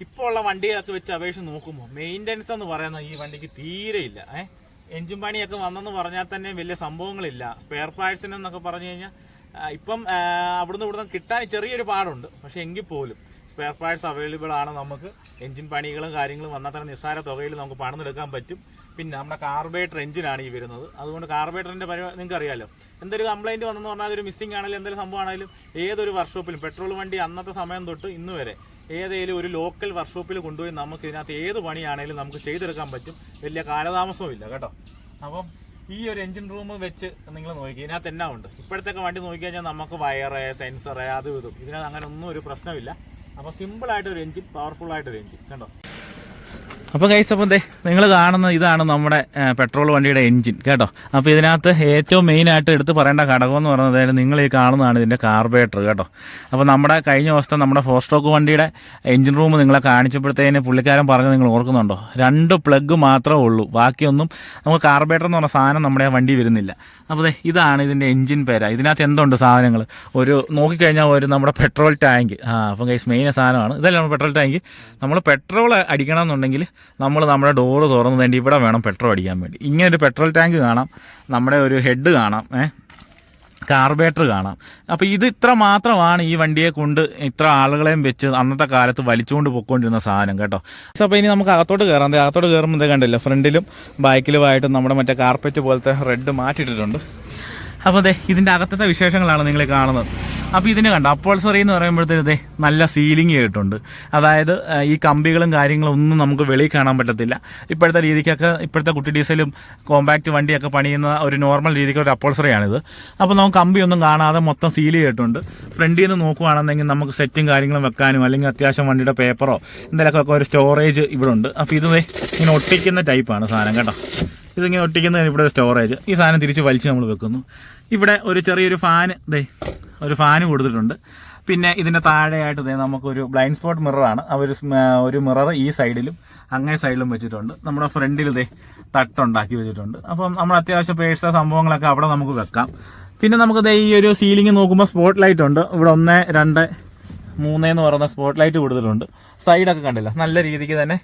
ഇപ്പോൾ ഉള്ള വണ്ടിയൊക്കെ വെച്ച് അപേക്ഷ നോക്കുമ്പോൾ മെയിന്റനൻസ് എന്ന് പറയുന്നത് ഈ വണ്ടിക്ക് തീരെ ഇല്ല. ഏഹ് എഞ്ചിൻ പണിയൊക്കെ വന്നെന്ന് പറഞ്ഞാൽ തന്നെ വലിയ സംഭവങ്ങളില്ല. സ്പെയർ പാർട്സിനെന്നൊക്കെ പറഞ്ഞു കഴിഞ്ഞാൽ ഇപ്പം അവിടുന്ന് ഇവിടുന്ന് കിട്ടാൻ ചെറിയൊരു പാടുണ്ട്. പക്ഷേ എങ്കിൽ പോലും സ്പെയർ പാർട്സ് അവൈലബിൾ ആണ് നമുക്ക്. എഞ്ചിൻ പണികളും കാര്യങ്ങളും വന്നാൽ തന്നെ നിസ്സാര തുകയിൽ നമുക്ക് പണം എടുക്കാൻ പറ്റും. പിന്നെ നമ്മുടെ കാർബേറ്റർ എഞ്ചിനാണ് ഈ വരുന്നത്. അതുകൊണ്ട് കാർബേറ്ററിന്റെ പരിപാടി നിങ്ങൾക്ക് അറിയാമല്ലോ എന്തൊരു കംപ്ലൈന്റ് വന്നെന്ന് പറഞ്ഞാൽ ഒരു മിസ്സിംഗ് ആണെങ്കിലും എന്തെങ്കിലും സംഭവം ആണെങ്കിലും ഏതൊരു വർക്ക്ഷോപ്പിലും പെട്രോൾ വണ്ടി അന്നത്തെ സമയം തൊട്ട് ഇന്ന് വരെ ഏതെങ്കിലും ഒരു ലോക്കൽ വർക്ക്ഷോപ്പിൽ കൊണ്ടുപോയി നമുക്ക് ഇതിനകത്ത് ഏത് പണിയാണെങ്കിലും നമുക്ക് ചെയ്തെടുക്കാൻ പറ്റും. വലിയ കാലതാമസവും ഇല്ല കേട്ടോ. അപ്പം ഈ ഒരു എഞ്ചിൻ റൂം വെച്ച് നിങ്ങൾ നോക്കി. ഇതിനകത്ത് എന്നാ ഉണ്ട്? ഇപ്പോഴത്തെ വണ്ടി നോക്കി കഴിഞ്ഞാൽ നമുക്ക് വയറ് സെൻസറ് അതും ഇതും. ഇതിനകത്ത് അങ്ങനെ ഒന്നും ഒരു പ്രശ്നമില്ല. അപ്പോൾ ഒരു എഞ്ചിൻ പവർഫുൾ ആയിട്ട് ഒരു എഞ്ചിൻ കണ്ടോ? അപ്പോൾ കൈസ് അപ്പം ദേ നിങ്ങൾ കാണുന്ന ഇതാണ് നമ്മുടെ പെട്രോൾ വണ്ടിയുടെ എൻജിൻ കേട്ടോ? അപ്പോൾ ഇതിനകത്ത് ഏറ്റവും മെയിനായിട്ട് എടുത്ത് പറയേണ്ട ഘടകം എന്ന് പറയുന്നത് നിങ്ങൾ ഈ കാണുന്നതാണ് ഇതിന്റെ കാർബേറ്റർ കേട്ടോ? അപ്പോൾ നമ്മുടെ കഴിഞ്ഞ ദിവസത്തെ നമ്മുടെ ഫോർ സ്ട്രോക്ക് വണ്ടിയുടെ എഞ്ചിൻ റൂം നിങ്ങളെ കാണിച്ചപ്പോഴത്തേന് പുള്ളിക്കാരൻ പറഞ്ഞ് നിങ്ങൾ ഓർക്കുന്നുണ്ടോ? രണ്ട് പ്ലഗ് മാത്രമേ ഉള്ളൂ ബാക്കിയൊന്നും നമുക്ക് കാർബേറ്റർ എന്ന് പറഞ്ഞ സാധനം നമ്മുടെ വണ്ടി വരുന്നില്ല. അപ്പോൾ ദേ ഇതാണ് ഇതിന്റെ എഞ്ചിൻ പേര. ഇതിനകത്ത് എന്തുണ്ട് സാധനങ്ങൾ ഒരു നോക്കിക്കഴിഞ്ഞാൽ ഒരു നമ്മുടെ പെട്രോൾ ടാങ്ക് ആ അപ്പം കൈസ് മെയിൻ സാധനമാണ്. ഇതല്ല നമ്മുടെ പെട്രോൾ ടാങ്ക് നമ്മൾ പെട്രോൾ അടിക്കണം എന്നുണ്ടെങ്കിൽ നമ്മൾ നമ്മുടെ ഡോറ് തുറന്ന് വേണ്ടി ഇവിടെ വേണം പെട്രോൾ അടിക്കാൻ വേണ്ടി. ഇങ്ങനെ ഒരു പെട്രോൾ ടാങ്ക് കാണാം നമ്മുടെ ഒരു ഹെഡ് കാണാം ഏഹ് കാർബേറ്റർ കാണാം. അപ്പോൾ ഇത് ഇത്ര മാത്രമാണ് ഈ വണ്ടിയെ കൊണ്ട് ഇത്ര ആളുകളെയും വെച്ച് അന്നത്തെ കാലത്ത് വലിച്ചുകൊണ്ട് പൊയ്ക്കൊണ്ടിരുന്ന സാധനം കേട്ടോ. അപ്പോൾ ഇനി നമുക്ക് അകത്തോട്ട് കയറാം അതെ അകത്തോട്ട് കയറുമ്പോൾ ഇതേ കണ്ടില്ല ഫ്രണ്ടിലും ബാക്കിലുമായിട്ട് നമ്മുടെ മറ്റേ കാർപ്പറ്റ് പോലത്തെ റെഡ് മാറ്റിയിട്ടിട്ടുണ്ട്. അപ്പോൾ അതെ ഇതിന്റെ അകത്തത്തെ വിശേഷങ്ങളാണ് നിങ്ങൾ കാണുന്നത്. അപ്പോൾ ഇതിനെ കണ്ട? അപ്പോൾസറി എന്ന് പറയുമ്പോഴത്തേ നല്ല സീലിംഗ് ചെയ്തിട്ടുണ്ട് അതായത് ഈ കമ്പികളും കാര്യങ്ങളും ഒന്നും നമുക്ക് വെളിയിൽ കാണാൻ പറ്റത്തില്ല. ഇപ്പോഴത്തെ രീതിക്കൊക്കെ ഇപ്പോഴത്തെ കുട്ടി ഡീസലും കോമ്പാക്റ്റ് വണ്ടിയൊക്കെ പണിയുന്ന ഒരു നോർമൽ രീതിക്ക് ഒരു അപ്പോൾസറിയാണിത് അപ്പോൾ നമുക്ക് കമ്പിയൊന്നും കാണാതെ മൊത്തം സീൽ ചെയ്തിട്ടുണ്ട് ഫ്രണ്ടിൽ നിന്ന് നോക്കുകയാണെന്നെങ്കിൽ നമുക്ക് സെറ്റും കാര്യങ്ങളും വെക്കാനും അല്ലെങ്കിൽ അത്യാവശ്യം വണ്ടിയുടെ പേപ്പറോ എന്തെങ്കിലുമൊക്കെ ഒരു സ്റ്റോറേജ് ഇവിടെ ഉണ്ട് അപ്പോൾ ഇതുവേ ഇങ്ങനെ ഒട്ടിക്കുന്ന ടൈപ്പാണ് സാധനം കേട്ടോ. ഇതിങ്ങനെ ഒട്ടിക്കുന്ന ഇവിടെ ഒരു സ്റ്റോറേജ് ഈ സാധനം തിരിച്ച് വലിച്ച് നമ്മൾ വെക്കുന്നു. ഇവിടെ ഒരു ചെറിയൊരു ഫാൻ ദേ ഒരു ഫാന് കൊടുത്തിട്ടുണ്ട്. പിന്നെ ഇതിന്റെ താഴെയായിട്ട് നമുക്കൊരു ബ്ലൈൻഡ് സ്പോട്ട് മിററാണ് ആ ഒരു മിറർ ഈ സൈഡിലും അങ്ങേ സൈഡിലും വെച്ചിട്ടുണ്ട്. നമ്മുടെ ഫ്രണ്ടിൽ ഇതേ തട്ടുണ്ടാക്കി വെച്ചിട്ടുണ്ട്. അപ്പം നമ്മൾ അത്യാവശ്യം പേഴ്സ സംഭവങ്ങളൊക്കെ അവിടെ നമുക്ക് വെക്കാം. പിന്നെ നമുക്ക് ദേ ഈ ഒരു സീലിംഗ് നോക്കുമ്പോൾ സ്പോട്ട് ലൈറ്റ് ഉണ്ട്. ഇവിടെ ഒന്ന് രണ്ട് മൂന്ന് എന്ന് പറയുന്ന സ്പോട്ട് ലൈറ്റ് കൊടുത്തിട്ടുണ്ട് സൈഡൊക്കെ കണ്ടില്ല? നല്ല രീതിക്ക് തന്നെ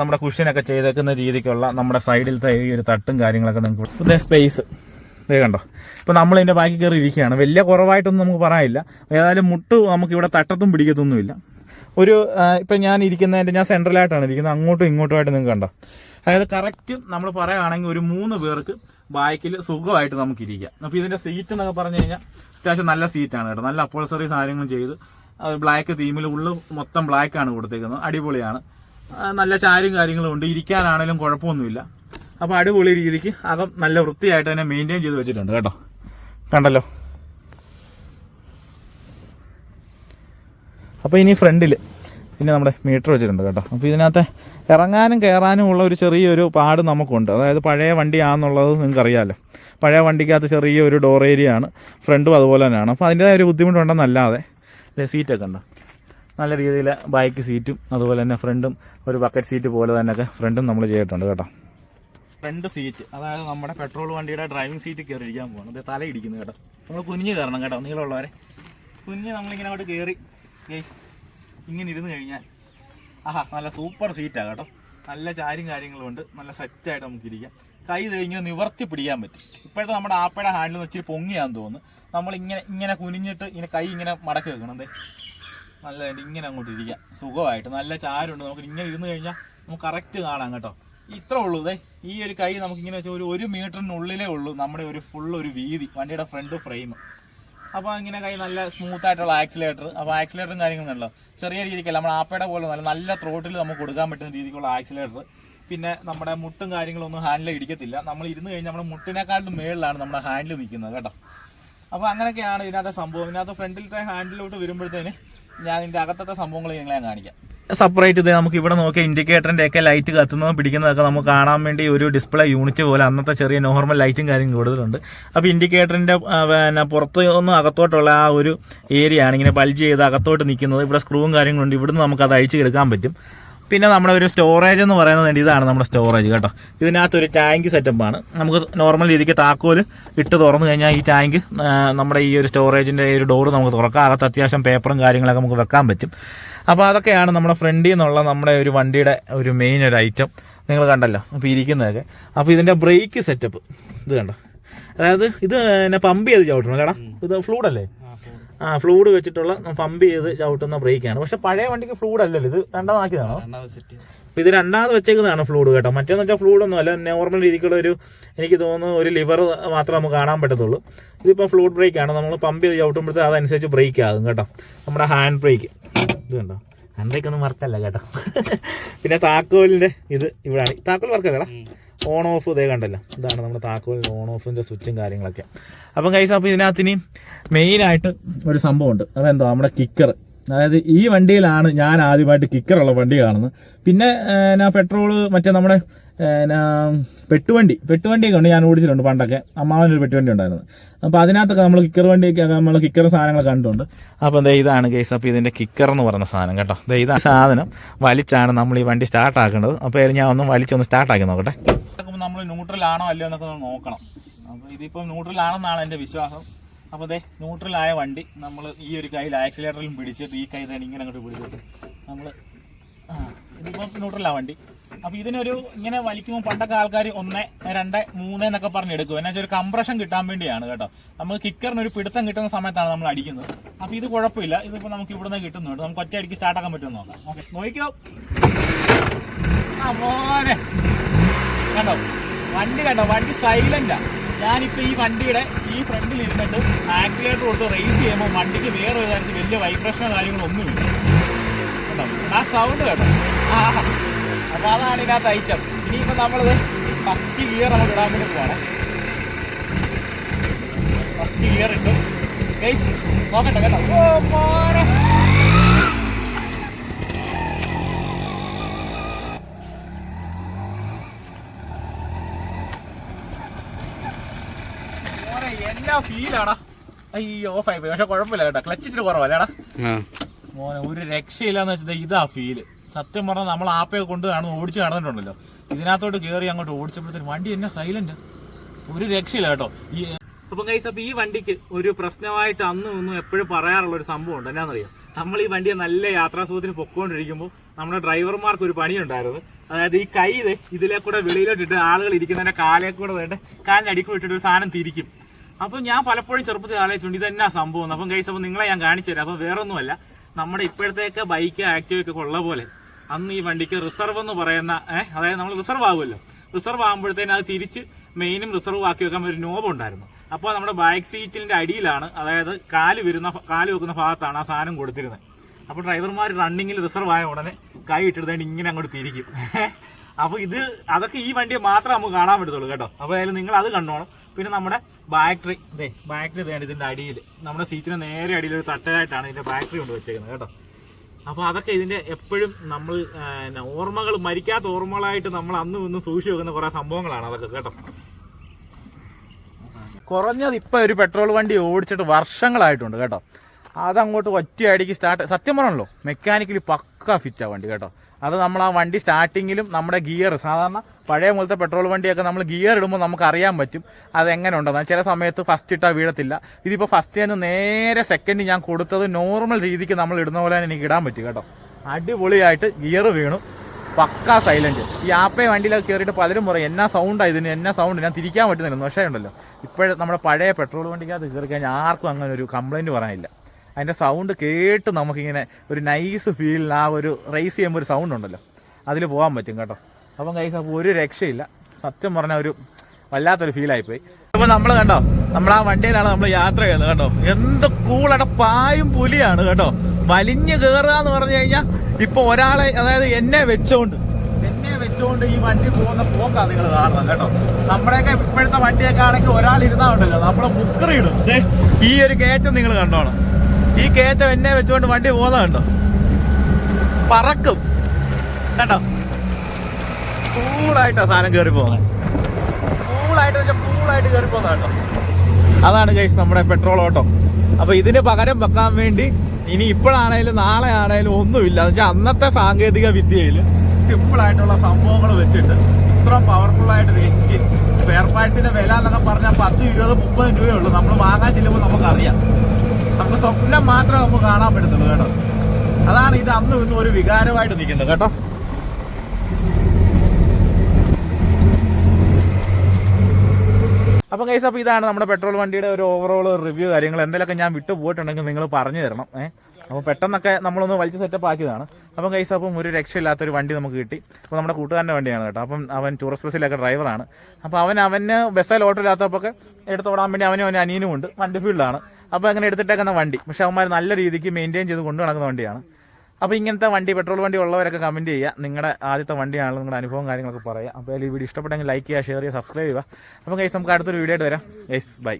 നമ്മുടെ കുഷ്യനൊക്കെ ചെയ്തേക്കുന്ന രീതിക്കുള്ള നമ്മുടെ സൈഡിലത്തെ ഈ ഒരു തട്ടും കാര്യങ്ങളൊക്കെ ഇതേ സ്പേസ് ഇതേ കണ്ടോ. ഇപ്പോൾ നമ്മൾ ഇതിന്റെ ബാക്കി കയറി ഇരിക്കുകയാണ്. വലിയ കുറവായിട്ടൊന്നും നമുക്ക് പറയാനില്ല. ഏതായാലും മുട്ട് നമുക്ക് ഇവിടെ തട്ടത്തും പിടിക്കത്തൊന്നുമില്ല. ഒരു ഇപ്പം ഞാൻ ഇരിക്കുന്നതിന്റെ ഞാൻ സെൻട്രലായിട്ടാണ് ഇരിക്കുന്നത്. അങ്ങോട്ടും ഇങ്ങോട്ടുമായിട്ട് നിങ്ങൾക്ക് കണ്ടോ. അതായത് കറക്റ്റ് നമ്മൾ പറയുകയാണെങ്കിൽ ഒരു മൂന്ന് പേർക്ക് ബാക്കിൽ സുഖമായിട്ട് നമുക്ക് ഇരിക്കാം. അപ്പോൾ ഇതിന്റെ സീറ്റ് എന്നൊക്കെ പറഞ്ഞു കഴിഞ്ഞാൽ അത്യാവശ്യം നല്ല സീറ്റാണ് കേട്ടോ. നല്ല അപ്പോൾസറി സാധനങ്ങളും ചെയ്ത് ബ്ലാക്ക് തീമിൽ ഉള്ളു മൊത്തം ബ്ലാക്കാണ് കൊടുത്തേക്കുന്നത്. അടിപൊളിയാണ്. നല്ല ചാരും കാര്യങ്ങളും ഉണ്ട്. ഇരിക്കാനാണേലും കുഴപ്പമൊന്നുമില്ല. അപ്പോൾ അടിപൊളി രീതിക്ക് അകം നല്ല വൃത്തിയായിട്ട് തന്നെ മെയിന്റെയിൻ ചെയ്ത് വെച്ചിട്ടുണ്ട് കേട്ടോ. കണ്ടല്ലോ. അപ്പോൾ ഇനി ഫ്രണ്ടിൽ പിന്നെ നമ്മുടെ മീറ്റർ വെച്ചിട്ടുണ്ട് കേട്ടോ. അപ്പോൾ ഇതിനകത്ത് ഇറങ്ങാനും കയറാനും ഉള്ള ഒരു ചെറിയൊരു പാട് നമുക്കുണ്ട്. അതായത് പഴയ വണ്ടിയാണെന്നുള്ളത് നിങ്ങൾക്ക് അറിയാമല്ലോ പഴയ വണ്ടിക്കകത്ത് ചെറിയൊരു ഡോർ ഏരിയ ആണ്. ഫ്രണ്ടും അതുപോലെ തന്നെയാണ്. അപ്പോൾ അതിന്റെതായ ഒരു ബുദ്ധിമുട്ടുണ്ടെന്നല്ലാതെ സീറ്റൊക്കെ ഉണ്ടോ? നല്ല രീതിയിൽ ബൈക്ക് സീറ്റും അതുപോലെ തന്നെ ഫ്രണ്ടും ഒരു ബക്കറ്റ് സീറ്റ് പോലെ തന്നെയൊക്കെ ഫ്രണ്ടും നമ്മൾ ചെയ്തിട്ടുണ്ട് കേട്ടോ. ഫ്രണ്ട് സീറ്റ് അതായത് നമ്മുടെ പെട്രോൾ വണ്ടിയുടെ ഡ്രൈവിംഗ് സീറ്റ് കയറി ഇരിക്കാൻ പോകണം അതെ തല ഇടിക്കുന്നു കേട്ടോ. നമ്മൾ കുഞ്ഞ് കയറണം കേട്ടോ നീളമുള്ളവരെ. കുഞ്ഞ് നമ്മളിങ്ങനെ അവിടെ കയറി ഗൈസ് ഇങ്ങനെ ഇരുന്ന് കഴിഞ്ഞാൽ ആഹാ നല്ല സൂപ്പർ സീറ്റാണ് കേട്ടോ. നല്ല ചാരും കാര്യങ്ങളും ഉണ്ട്. നല്ല സെറ്റായിട്ട് നമുക്ക് ഇരിക്കാം കൈ കഴിഞ്ഞ് നിവർത്തി പിടിക്കാൻ പറ്റും. ഇപ്പോഴത്തെ നമ്മുടെ ആപ്പയുടെ ഹാൻഡിൽ വെച്ചിട്ട് പൊങ്ങിയാന്ന് തോന്നുന്നു. നമ്മൾ ഇങ്ങനെ കുനിഞ്ഞിട്ട് ഇങ്ങനെ കൈ ഇങ്ങനെ മടക്കി വെക്കണം. നല്ലതായിട്ട് ഇങ്ങനെ അങ്ങോട്ട് ഇരിക്കാം. സുഖമായിട്ട് നല്ല ചാരുണ്ട്. നമുക്ക് ഇങ്ങനെ ഇരുന്ന് കഴിഞ്ഞാൽ നമുക്ക് കറക്റ്റ് കാണാം കേട്ടോ. ഇത്ര ഉള്ളൂ. ദേ ഈ ഒരു കൈ നമുക്ക് ഇങ്ങനെ വെച്ചാൽ ഒരു ഒരു മീറ്ററിനുള്ളിലേ ഉള്ളൂ നമ്മുടെ ഒരു ഫുൾ ഒരു വീതി വണ്ടിയുടെ ഫ്രണ്ട് ഫ്രെയിം അപ്പോൾ ഇങ്ങനെ കൈ നല്ല സ്മൂത്ത് ആയിട്ടുള്ള ആക്സിലേറ്റർ അപ്പോൾ ആക്സിലേറ്ററും കാര്യങ്ങളും ഉണ്ടല്ലോ. ചെറിയ രീതിക്കല്ല നമ്മുടെ ആപ്പയുടെ പോലെ നല്ല നല്ല ത്രോട്ടിൽ നമുക്ക് കൊടുക്കാൻ പറ്റുന്ന രീതിക്കുള്ള ആക്സിലേറ്റർ പിന്നെ നമ്മുടെ മുട്ടും കാര്യങ്ങളൊന്നും ഹാൻഡിൽ ഇടിക്കത്തില്ല. നമ്മൾ ഇരുന്ന് കഴിഞ്ഞാൽ നമ്മുടെ മുട്ടിനെക്കാളും മേളിലാണ് നമ്മുടെ ഹാൻഡിൽ നിൽക്കുന്നത് കേട്ടോ. അപ്പോൾ അങ്ങനെയൊക്കെയാണ് ഇതിനകത്ത് സംഭവം. ഇതിനകത്ത് ഫ്രണ്ടിലത്തെ ഹാൻഡിലോട്ട് വരുമ്പോഴത്തേന് ഞാൻ ഇതിന്റെ അകത്തത്തെ സംഭവങ്ങൾ നിങ്ങളെ കാണിക്കാം. സെപ്പറേറ്റ് ഇത് നമുക്ക് ഇവിടെ നോക്കിയ ഇൻഡിക്കേറ്ററിന്റെ ഒക്കെ ലൈറ്റ് കത്തുന്നതും പിടിക്കുന്നതൊക്കെ നമുക്ക് കാണാൻ വേണ്ടി ഒരു ഡിസ്പ്ലേ യൂണിറ്റ് പോലെ അന്നത്തെ ചെറിയ നോർമൽ ലൈറ്റും കാര്യം കൂടുതലുണ്ട്. അപ്പോൾ ഇൻഡിക്കേറ്ററിന്റെ പിന്നെ പുറത്ത് ഒന്നും അകത്തോട്ടുള്ള ആ ഒരു ഏരിയ ആണ് ഇങ്ങനെ ബൾജ് ചെയ്ത് അകത്തോട്ട് നിൽക്കുന്നത്. ഇവിടെ സ്ക്രൂവും കാര്യങ്ങളുണ്ട് ഇവിടുന്ന് നമുക്ക് അത് അഴിച്ചു എടുക്കാൻ പറ്റും. പിന്നെ നമ്മുടെ ഒരു സ്റ്റോറേജ് എന്ന് പറയുന്നത് ഇതാണ് നമ്മുടെ സ്റ്റോറേജ് കേട്ടോ. ഇതിനകത്ത് ഒരു ടാങ്ക് സെറ്റപ്പാണ് നമുക്ക് നോർമൽ രീതിക്ക് താക്കോൽ ഇട്ട് തുറന്നു കഴിഞ്ഞാൽ ഈ ടാങ്ക് നമ്മുടെ ഈ ഒരു സ്റ്റോറേജിന്റെ ഒരു ഡോറ് നമുക്ക് തുറക്കാം. അകത്ത് അത്യാവശ്യം പേപ്പറും കാര്യങ്ങളൊക്കെ നമുക്ക് വെക്കാൻ പറ്റും. അപ്പോൾ അതൊക്കെയാണ് നമ്മുടെ ഫ്രണ്ടിൽ നിന്നുള്ള നമ്മുടെ ഒരു വണ്ടിയുടെ ഒരു മെയിൻ ഒരു ഐറ്റം നിങ്ങൾ കണ്ടല്ലോ അപ്പോൾ ഇരിക്കുന്നതൊക്കെ. അപ്പോൾ ഇതിന്റെ ബ്രേക്ക് സെറ്റപ്പ് ഇത് കണ്ടോ? അതായത് ഇത് പിന്നെ പമ്പ് ചെയ്ത് ചവിട്ടണം കേടാ. ഇത് ഫ്ലൂഡല്ലേ ആ ഫ്ലൂഡ് വെച്ചിട്ടുള്ള പമ്പ് ചെയ്ത് ചവിട്ടുന്ന ബ്രേക്കാണ് പക്ഷെ പഴയ വണ്ടിക്ക് ഫ്ലൂഡ് അല്ലല്ലോ ഇത് രണ്ടാമതാക്കിയതാണോ അപ്പോൾ ഇത് രണ്ടാമത് വെച്ചേക്കുന്നതാണ് ഫ്ലൂഡ് കേട്ടോ. മറ്റേന്ന് വെച്ചാൽ ഫ്ലൂഡ് ഒന്നും അല്ല നോർമൽ രീതിക്കുള്ള ഒരു എനിക്ക് തോന്നുന്നു ഒരു ലിവർ മാത്രമേ നമുക്ക് കാണാൻ പറ്റത്തുള്ളൂ. ഇതിപ്പോൾ ഫ്ലൂഡ് ബ്രേക്കാണ് നമ്മൾ പമ്പ് ചെയ്ത് ചവിട്ടുമ്പോഴത്തെ അതനുസരിച്ച് ബ്രേക്ക് ആകും കേട്ടോ. നമ്മുടെ ഹാൻഡ് ബ്രേക്ക് ഇത് കണ്ടോ? ഹാൻഡ് ബ്രേക്ക് ഒന്നും വർക്കല്ല കേട്ടോ. <laughs> പിന്നെ താക്കോലിന്റെ ഇത് ഇവിടെയാണ് താക്കോൽ വർക്കല്ലടാ ഓൺ ഓഫ് ഇതേ കണ്ടല്ലോ. ഇതാണ് നമ്മുടെ താക്കോലിന്റെ ഓൺ ഓഫിന്റെ സ്വിച്ചും കാര്യങ്ങളൊക്കെ. അപ്പം കൈസ് അപ്പോൾ ഇതിനകത്ത് ഇനി മെയിനായിട്ട് ഒരു സംഭവമുണ്ട്. അതെന്തോ? നമ്മുടെ കിക്കർ അതായത് ഈ വണ്ടിയിലാണ് ഞാൻ ആദ്യമായിട്ട് കിക്കറുള്ള വണ്ടി കാണുന്നത്. പിന്നെ ഞാൻ പെട്രോൾ മറ്റേ നമ്മുടെ പെട്ടുവണ്ടി. പെട്ടുവണ്ടിയൊക്കെ ഉണ്ട്. ഞാൻ ഓടിച്ചിട്ടുണ്ട് പണ്ടൊക്കെ. അമ്മാവനൊരു പെട്ടുവണ്ടി ഉണ്ടായിരുന്നു. അപ്പോൾ അതിനകത്തൊക്കെ നമ്മൾ കിക്കർ വണ്ടിയൊക്കെ നമ്മൾ കിക്കർ സാധനങ്ങൾ കണ്ടിട്ടുണ്ട്. അപ്പോൾ ദേ ഇതാണ് കേസ് അപ്പോൾ ഇതിന്റെ കിക്കർ എന്ന് പറയുന്ന സാധനം കേട്ടോ. ദേ ഇതാണ് സാധനം. വലിച്ചാണ് നമ്മൾ ഈ വണ്ടി സ്റ്റാർട്ടാക്കേണ്ടത് അപ്പോൾ ഞാൻ ഒന്ന് വലിച്ചൊന്ന് സ്റ്റാർട്ട് ആക്കി നോക്കട്ടെ നമ്മൾ ന്യൂട്രൽ ആണോ അല്ലയോ എന്നൊക്കെ നമ്മൾ നോക്കണം. അപ്പോൾ ഇതിപ്പോൾ ന്യൂട്രലാണെന്നാണ് എന്റെ വിശ്വാസം. അപ്പോൾ ദേ ന്യൂട്രലായ വണ്ടി നമ്മൾ ഈ ഒരു കയ്യിൽ ആക്സിലേറ്ററിലും പിടിച്ചിട്ട് ഈ കൈ തന്നെ ഇങ്ങനെ അങ്ങോട്ട് പിടിച്ചിട്ട് നമ്മൾ ഇതിപ്പോൾ ന്യൂട്രലാണ് വണ്ടി. അപ്പോൾ ഇതിനൊരു ഇങ്ങനെ വലിക്കുമ്പോൾ പണ്ടൊക്കെ ആൾക്കാർ ഒന്ന് രണ്ട് മൂന്ന് എന്നൊക്കെ പറഞ്ഞ് എടുക്കും. എന്നാ വെച്ചാൽ ഒരു കംപ്രഷൻ കിട്ടാൻ വേണ്ടിയാണ് കേട്ടോ. നമ്മൾ കിക്കറിന് ഒരു പിടുത്തം കിട്ടുന്ന സമയത്താണ് നമ്മൾ അടിക്കുന്നത്. അപ്പോൾ ഇത് കുഴപ്പമില്ല. ഇതിപ്പോൾ നമുക്ക് ഇവിടുന്ന് കിട്ടുന്നുണ്ട് നമുക്ക് ഒറ്റ അടിക്ക് സ്റ്റാർട്ട് ആക്കാൻ പറ്റുമെന്ന് നോക്കാം. ഓക്കെ നോക്കിയോ ആ കണ്ടോ? വണ്ടി കണ്ടോ? വണ്ടി സൈലന്റാ ഞാനിപ്പോ ഈ വണ്ടിയുടെ ഈ ഫ്രണ്ടിൽ ഇരുന്നിട്ട് ആക്സിലേറ്റർ കൊടുത്ത് റേസ് ചെയ്യുമ്പോൾ വണ്ടിക്ക് വേറെ ഒരു തരത്തിൽ വലിയ വൈബ്രേഷനോ കാര്യങ്ങളോ ഒന്നുമില്ല. കേട്ടോ ആ സൗണ്ട് കേട്ടോ ആ. അപ്പൊ അതാണ് ഇതിനകത്ത് ഐറ്റം ഇനിയിപ്പോ നമ്മളത് ഫസ്റ്റ് ഗിയർ നമ്മൾ ഇടാൻ വേണ്ടി പോവാണ്. ഫസ്റ്റ് ഗിയർ ഇട്ടു. നോക്കട്ടെ കേട്ടോ ഓ മോനെ. എന്നാ ഫീലാടാ അയ്യോ ഓഫ് ആയി പക്ഷെ കുഴപ്പമില്ല കേട്ടോ. ക്ലച്ച് ഇച്ചിരി കുറവല്ലേടാ മോനെ ഒരു രക്ഷയില്ലാന്ന് വെച്ചാൽ ഇതാ ഫീൽ സത്യം പറഞ്ഞാൽ നമ്മൾ ആപ്പയൊക്കെ കൊണ്ട് നടന്ന് ഓടിച്ച് നടന്നിട്ടുണ്ടല്ലോ. ഇതിനകത്തോട്ട് കയറി അങ്ങോട്ട് ഓടിച്ചപ്പോഴത്തേന് വണ്ടി എന്നെ സൈലന്റ് ഒരു രക്ഷയില്ല കേട്ടോ. ഈ അപ്പം കൈസ് അപ്പൊ ഈ വണ്ടിക്ക് ഒരു പ്രശ്നമായിട്ട് അന്നും ഒന്നും എപ്പോഴും പറയാറുള്ള ഒരു സംഭവം ഉണ്ട് എന്നാന്നറിയാം? നമ്മൾ ഈ വണ്ടിയെ നല്ല യാത്രാസുഖത്തിന് പൊക്കോണ്ടിരിക്കുമ്പോൾ നമ്മുടെ ഡ്രൈവർമാർക്ക് ഒരു പണിയുണ്ടായിരുന്നു. അതായത് ഈ കൈ ഇത് ഇതിലെ കൂടെ വെളിയിലോട്ടിട്ട് ആളുകൾ ഇരിക്കുന്നതിന്റെ കാലേ കൂടെ വേണ്ട കാലിന്റെ അടിക്കൂടെ ഇട്ടിട്ട് ഒരു സാധനം തിരിക്കും. അപ്പം ഞാൻ പലപ്പോഴും ചെറുപ്പത്തിൽ ആലോചിച്ചുണ്ട് ഇതെന്നാ സംഭവം അപ്പം കൈസ് അപ്പം നിങ്ങളെ ഞാൻ കാണിച്ചു തരാം. അപ്പം വേറെ ഒന്നുമല്ല നമ്മുടെ ഇപ്പോഴത്തേക്ക് ബൈക്ക് ആക്റ്റീവ് ഒക്കെ ഉള്ള പോലെ അന്ന് ഈ വണ്ടിക്ക് റിസർവ് എന്ന് പറയുന്ന ഏഹ് അതായത് നമ്മൾ റിസർവ് ആകുമല്ലോ റിസർവ് ആകുമ്പോഴത്തേന് അത് തിരിച്ച് മെയിനും റിസർവ് ആക്കി വെക്കാൻ ഒരു നോബ് ഉണ്ടായിരുന്നു. അപ്പോൾ നമ്മുടെ ബാക്ക് സീറ്റിന്റെ അടിയിലാണ് അതായത് കാൽ വരുന്ന കാൽ വെക്കുന്ന ഭാഗത്താണ് ആ സാധനം കൊടുത്തിരുന്നത്. അപ്പോൾ ഡ്രൈവർമാർ റണ്ണിങ്ങിൽ റിസർവ് ആയ ഉടനെ കൈ ഇട്ടിരുന്നതിന് ഇങ്ങനെ അങ്ങോട്ട് തിരിക്കും. <laughs> അപ്പോൾ ഇത് അതൊക്കെ ഈ വണ്ടിയെ മാത്രമേ നമുക്ക് കാണാൻ പറ്റത്തുള്ളൂ കേട്ടോ. അപ്പോൾ നിങ്ങൾ അത് കണ്ടോണം. പിന്നെ നമ്മുടെ ബാറ്ററി ഇതേ ബാറ്ററി ഇതാണ് ഇതിന്റെ അടിയിൽ. നമ്മുടെ സീറ്റിന് നേരെ അടിയിൽ ഒരു തട്ടയായിട്ടാണ് ഇതിന്റെ ബാറ്ററി കൊണ്ട് വെച്ചേക്കുന്നത് കേട്ടോ. അപ്പോൾ അതൊക്കെ ഇതിന്റെ എപ്പോഴും നമ്മൾ ഓർമ്മകൾ മരിക്കാത്ത ഓർമ്മകളായിട്ട് നമ്മൾ അന്ന് ഇന്നും സൂക്ഷിച്ചു വെക്കുന്ന കുറേ സംഭവങ്ങളാണ് അതൊക്കെ കേട്ടോ. കുറഞ്ഞത് ഇപ്പം ഒരു പെട്രോൾ വണ്ടി ഓടിച്ചിട്ട് വർഷങ്ങളായിട്ടുണ്ട് കേട്ടോ. അതങ്ങോട്ട് ഒറ്റയടിക്ക് സ്റ്റാർട്ട് സത്യം പറഞ്ഞല്ലോ മെക്കാനിക്കലി പക്ക ഫിറ്റാണ് വണ്ടി കേട്ടോ. അത് നമ്മൾ ആ വണ്ടി സ്റ്റാർട്ടിങ്ങിലും നമ്മുടെ ഗിയർ സാധാരണ പഴയ പോലത്തെ പെട്രോൾ വണ്ടിയൊക്കെ നമ്മൾ ഗിയർ ഇടുമ്പോൾ നമുക്ക് അറിയാൻ പറ്റും അത് എങ്ങനെ ഉണ്ടെന്ന് ചില സമയത്ത് ഫസ്റ്റ് ഇട്ടാൽ വീഴത്തില്ല. ഇതിപ്പോൾ ഫസ്റ്റ് തന്നെ നേരെ സെക്കൻഡ് ഞാൻ കൊടുത്തത് നോർമൽ രീതിക്ക് നമ്മൾ ഇടുന്ന പോലെ തന്നെ എനിക്ക് ഇടാൻ പറ്റും കേട്ടോ. അടിപൊളിയായിട്ട് ഗിയർ വീണു. പക്കാ സൈലന്റ് ഈ ആപ്പേ വണ്ടിയിലൊക്കെ കയറിയിട്ട് പലരും പറയും എന്നാ സൗണ്ടാണ് ഇതിന്? എന്നാ സൗണ്ട് ഞാൻ തിരിക്കാൻ പറ്റുന്നില്ല പക്ഷേ ഉണ്ടല്ലോ. ഇപ്പോഴും നമ്മുടെ പഴയ പെട്രോൾ വണ്ടിക്കകത്ത് കയറി കഴിഞ്ഞാൽ ആർക്കും അങ്ങനെ ഒരു കംപ്ലൈന്റ് പറയാനില്ല. അതിന്റെ സൗണ്ട് കേട്ട് നമുക്കിങ്ങനെ ഒരു നൈസ് ഫീലിൽ ആ ഒരു റേസ് ചെയ്യുമ്പോൾ ഒരു സൗണ്ട് ഉണ്ടല്ലോ. അതിൽ പോകാൻ പറ്റും കേട്ടോ. അപ്പം കൈസ് അപ്പോൾ ഒരു രക്ഷയില്ല. സത്യം പറഞ്ഞ ഒരു വല്ലാത്തൊരു ഫീലായിപ്പോയി അപ്പോൾ നമ്മൾ കണ്ടോ നമ്മൾ ആ വണ്ടിയിലാണ് നമ്മൾ യാത്ര ചെയ്യുന്നത് കേട്ടോ എന്ത് കൂളട പായും പുലിയാണ് കേട്ടോ. വലിഞ്ഞു കയറുക എന്ന് പറഞ്ഞു കഴിഞ്ഞാൽ ഇപ്പോൾ ഒരാളെ അതായത് എന്നെ വെച്ചോണ്ട് എന്നെ വെച്ചുകൊണ്ട് ഈ വണ്ടി പോകുന്ന പോക്കാണ് നിങ്ങൾ കാണുന്നത് കേട്ടോ. നമ്മുടെയൊക്കെ ഇപ്പോഴത്തെ വണ്ടിയൊക്കെ ആണെങ്കിൽ ഒരാൾ ഇരുന്നാ ഉണ്ടല്ലോ. നമ്മളെ മുക്കറിയിടും ഈ ഒരു കയറ്റം നിങ്ങൾ കണ്ടോണം. ഈ കയറ്റം എന്നെ വെച്ചുകൊണ്ട് വണ്ടി പോകുന്നത് കണ്ടോ? പറക്കും. കണ്ടോ? കൂളായിട്ടാ സാധനം കയറി പോകുന്നത്. കൂളായിട്ട് വെച്ചാൽ കൂളായിട്ട് കയറി പോകുന്ന കേട്ടോ. അതാണ് ഗൈസ് നമ്മുടെ പെട്രോൾ ഓട്ടോ. അപ്പൊ ഇതിന് പകരം വെക്കാൻ വേണ്ടി ഇനി ഇപ്പോഴാണേലും നാളെ ആണേലും ഒന്നുമില്ല. എന്ന് വെച്ചാൽ അന്നത്തെ സാങ്കേതിക വിദ്യയിൽ സിമ്പിൾ ആയിട്ടുള്ള സംഭവങ്ങൾ വെച്ചിട്ട് ഇത്ര പവർഫുൾ ആയിട്ട് എഞ്ചിൻ സ്പെയർ പാർട്സിന്റെ വില എന്നൊക്കെ പറഞ്ഞാൽ പത്ത് ഇരുപത് മുപ്പത് രൂപയേ ഉള്ളൂ. നമ്മൾ വാങ്ങാൻ ചെല്ലുമ്പോൾ നമുക്കറിയാം. നമുക്ക് സ്വപ്നം മാത്രമേ നമുക്ക് കാണാൻ പറ്റത്തുള്ളൂ കേട്ടോ. അതാണ് ഇത് അന്നും ഇന്നും ഒരു വികാരമായിട്ട് നിൽക്കുന്നത് കേട്ടോ. അപ്പം കൈസ് അപ്പോൾ ഇതാണ് നമ്മുടെ പെട്രോൾ വണ്ടിയുടെ ഒരു ഓവറോൾ റിവ്യൂ കാര്യങ്ങൾ. എന്തെങ്കിലുമൊക്കെ ഞാൻ വിട്ടു പോയിട്ടുണ്ടെങ്കിൽ നിങ്ങൾ പറഞ്ഞു തരണം ഏഹ് അപ്പോൾ പെട്ടെന്നൊക്കെ നമ്മളൊന്ന് വലിച്ച് സെറ്റപ്പ് ആക്കിയതാണ്. അപ്പം കൈസ് അപ്പം ഒരു രക്ഷയില്ലാത്തൊരു വണ്ടി നമുക്ക് കിട്ടി. അപ്പോൾ നമ്മുടെ കൂട്ടുകാരന്റെ വണ്ടിയാണ് കേട്ടോ. അപ്പം അവൻ ടൂറിസ്റ്റ് ബസ്സിലൊക്കെ ഡ്രൈവറാണ് അപ്പോൾ അവൻ അവന് ബസ്സിൽ ഓട്ടോ ഇല്ലാത്തപ്പോൾ എടുത്തോടാൻ വേണ്ടി അവനും അവന്റെ അനിയനും ഉണ്ട്. വണ്ടി ഫീൽഡാണ് അപ്പോൾ അങ്ങനെ എടുത്തിട്ടേക്കുന്ന വണ്ടി. പക്ഷെ അവന്മാർ നല്ല രീതിക്ക് മെയിന്റെയിൻ ചെയ്ത് കൊണ്ടു നടക്കുന്ന വണ്ടിയാണ്. അപ്പോൾ ഇങ്ങനത്തെ വണ്ടി പെട്രോൾ വണ്ടി ഉള്ളവരൊക്കെ കമന്റ് ചെയ്യുക. നിങ്ങളുടെ ആദ്യത്തെ വണ്ടിയാണല്ലോ നിങ്ങളുടെ അനുഭവം കാര്യങ്ങളൊക്കെ പറയുക. അപ്പോൾ ഈ വീഡിയോ ഇഷ്ടപ്പെട്ടെങ്കിൽ ലൈക്ക് ചെയ്യുക ഷെയർ ചെയ്യുക സബ്സ്ക്രൈബ് ചെയ്യുക. അപ്പോൾ ഗൈസ് നമുക്ക് അടുത്തൊരു വീഡിയോ ആയിട്ട് വരാം. Guys bye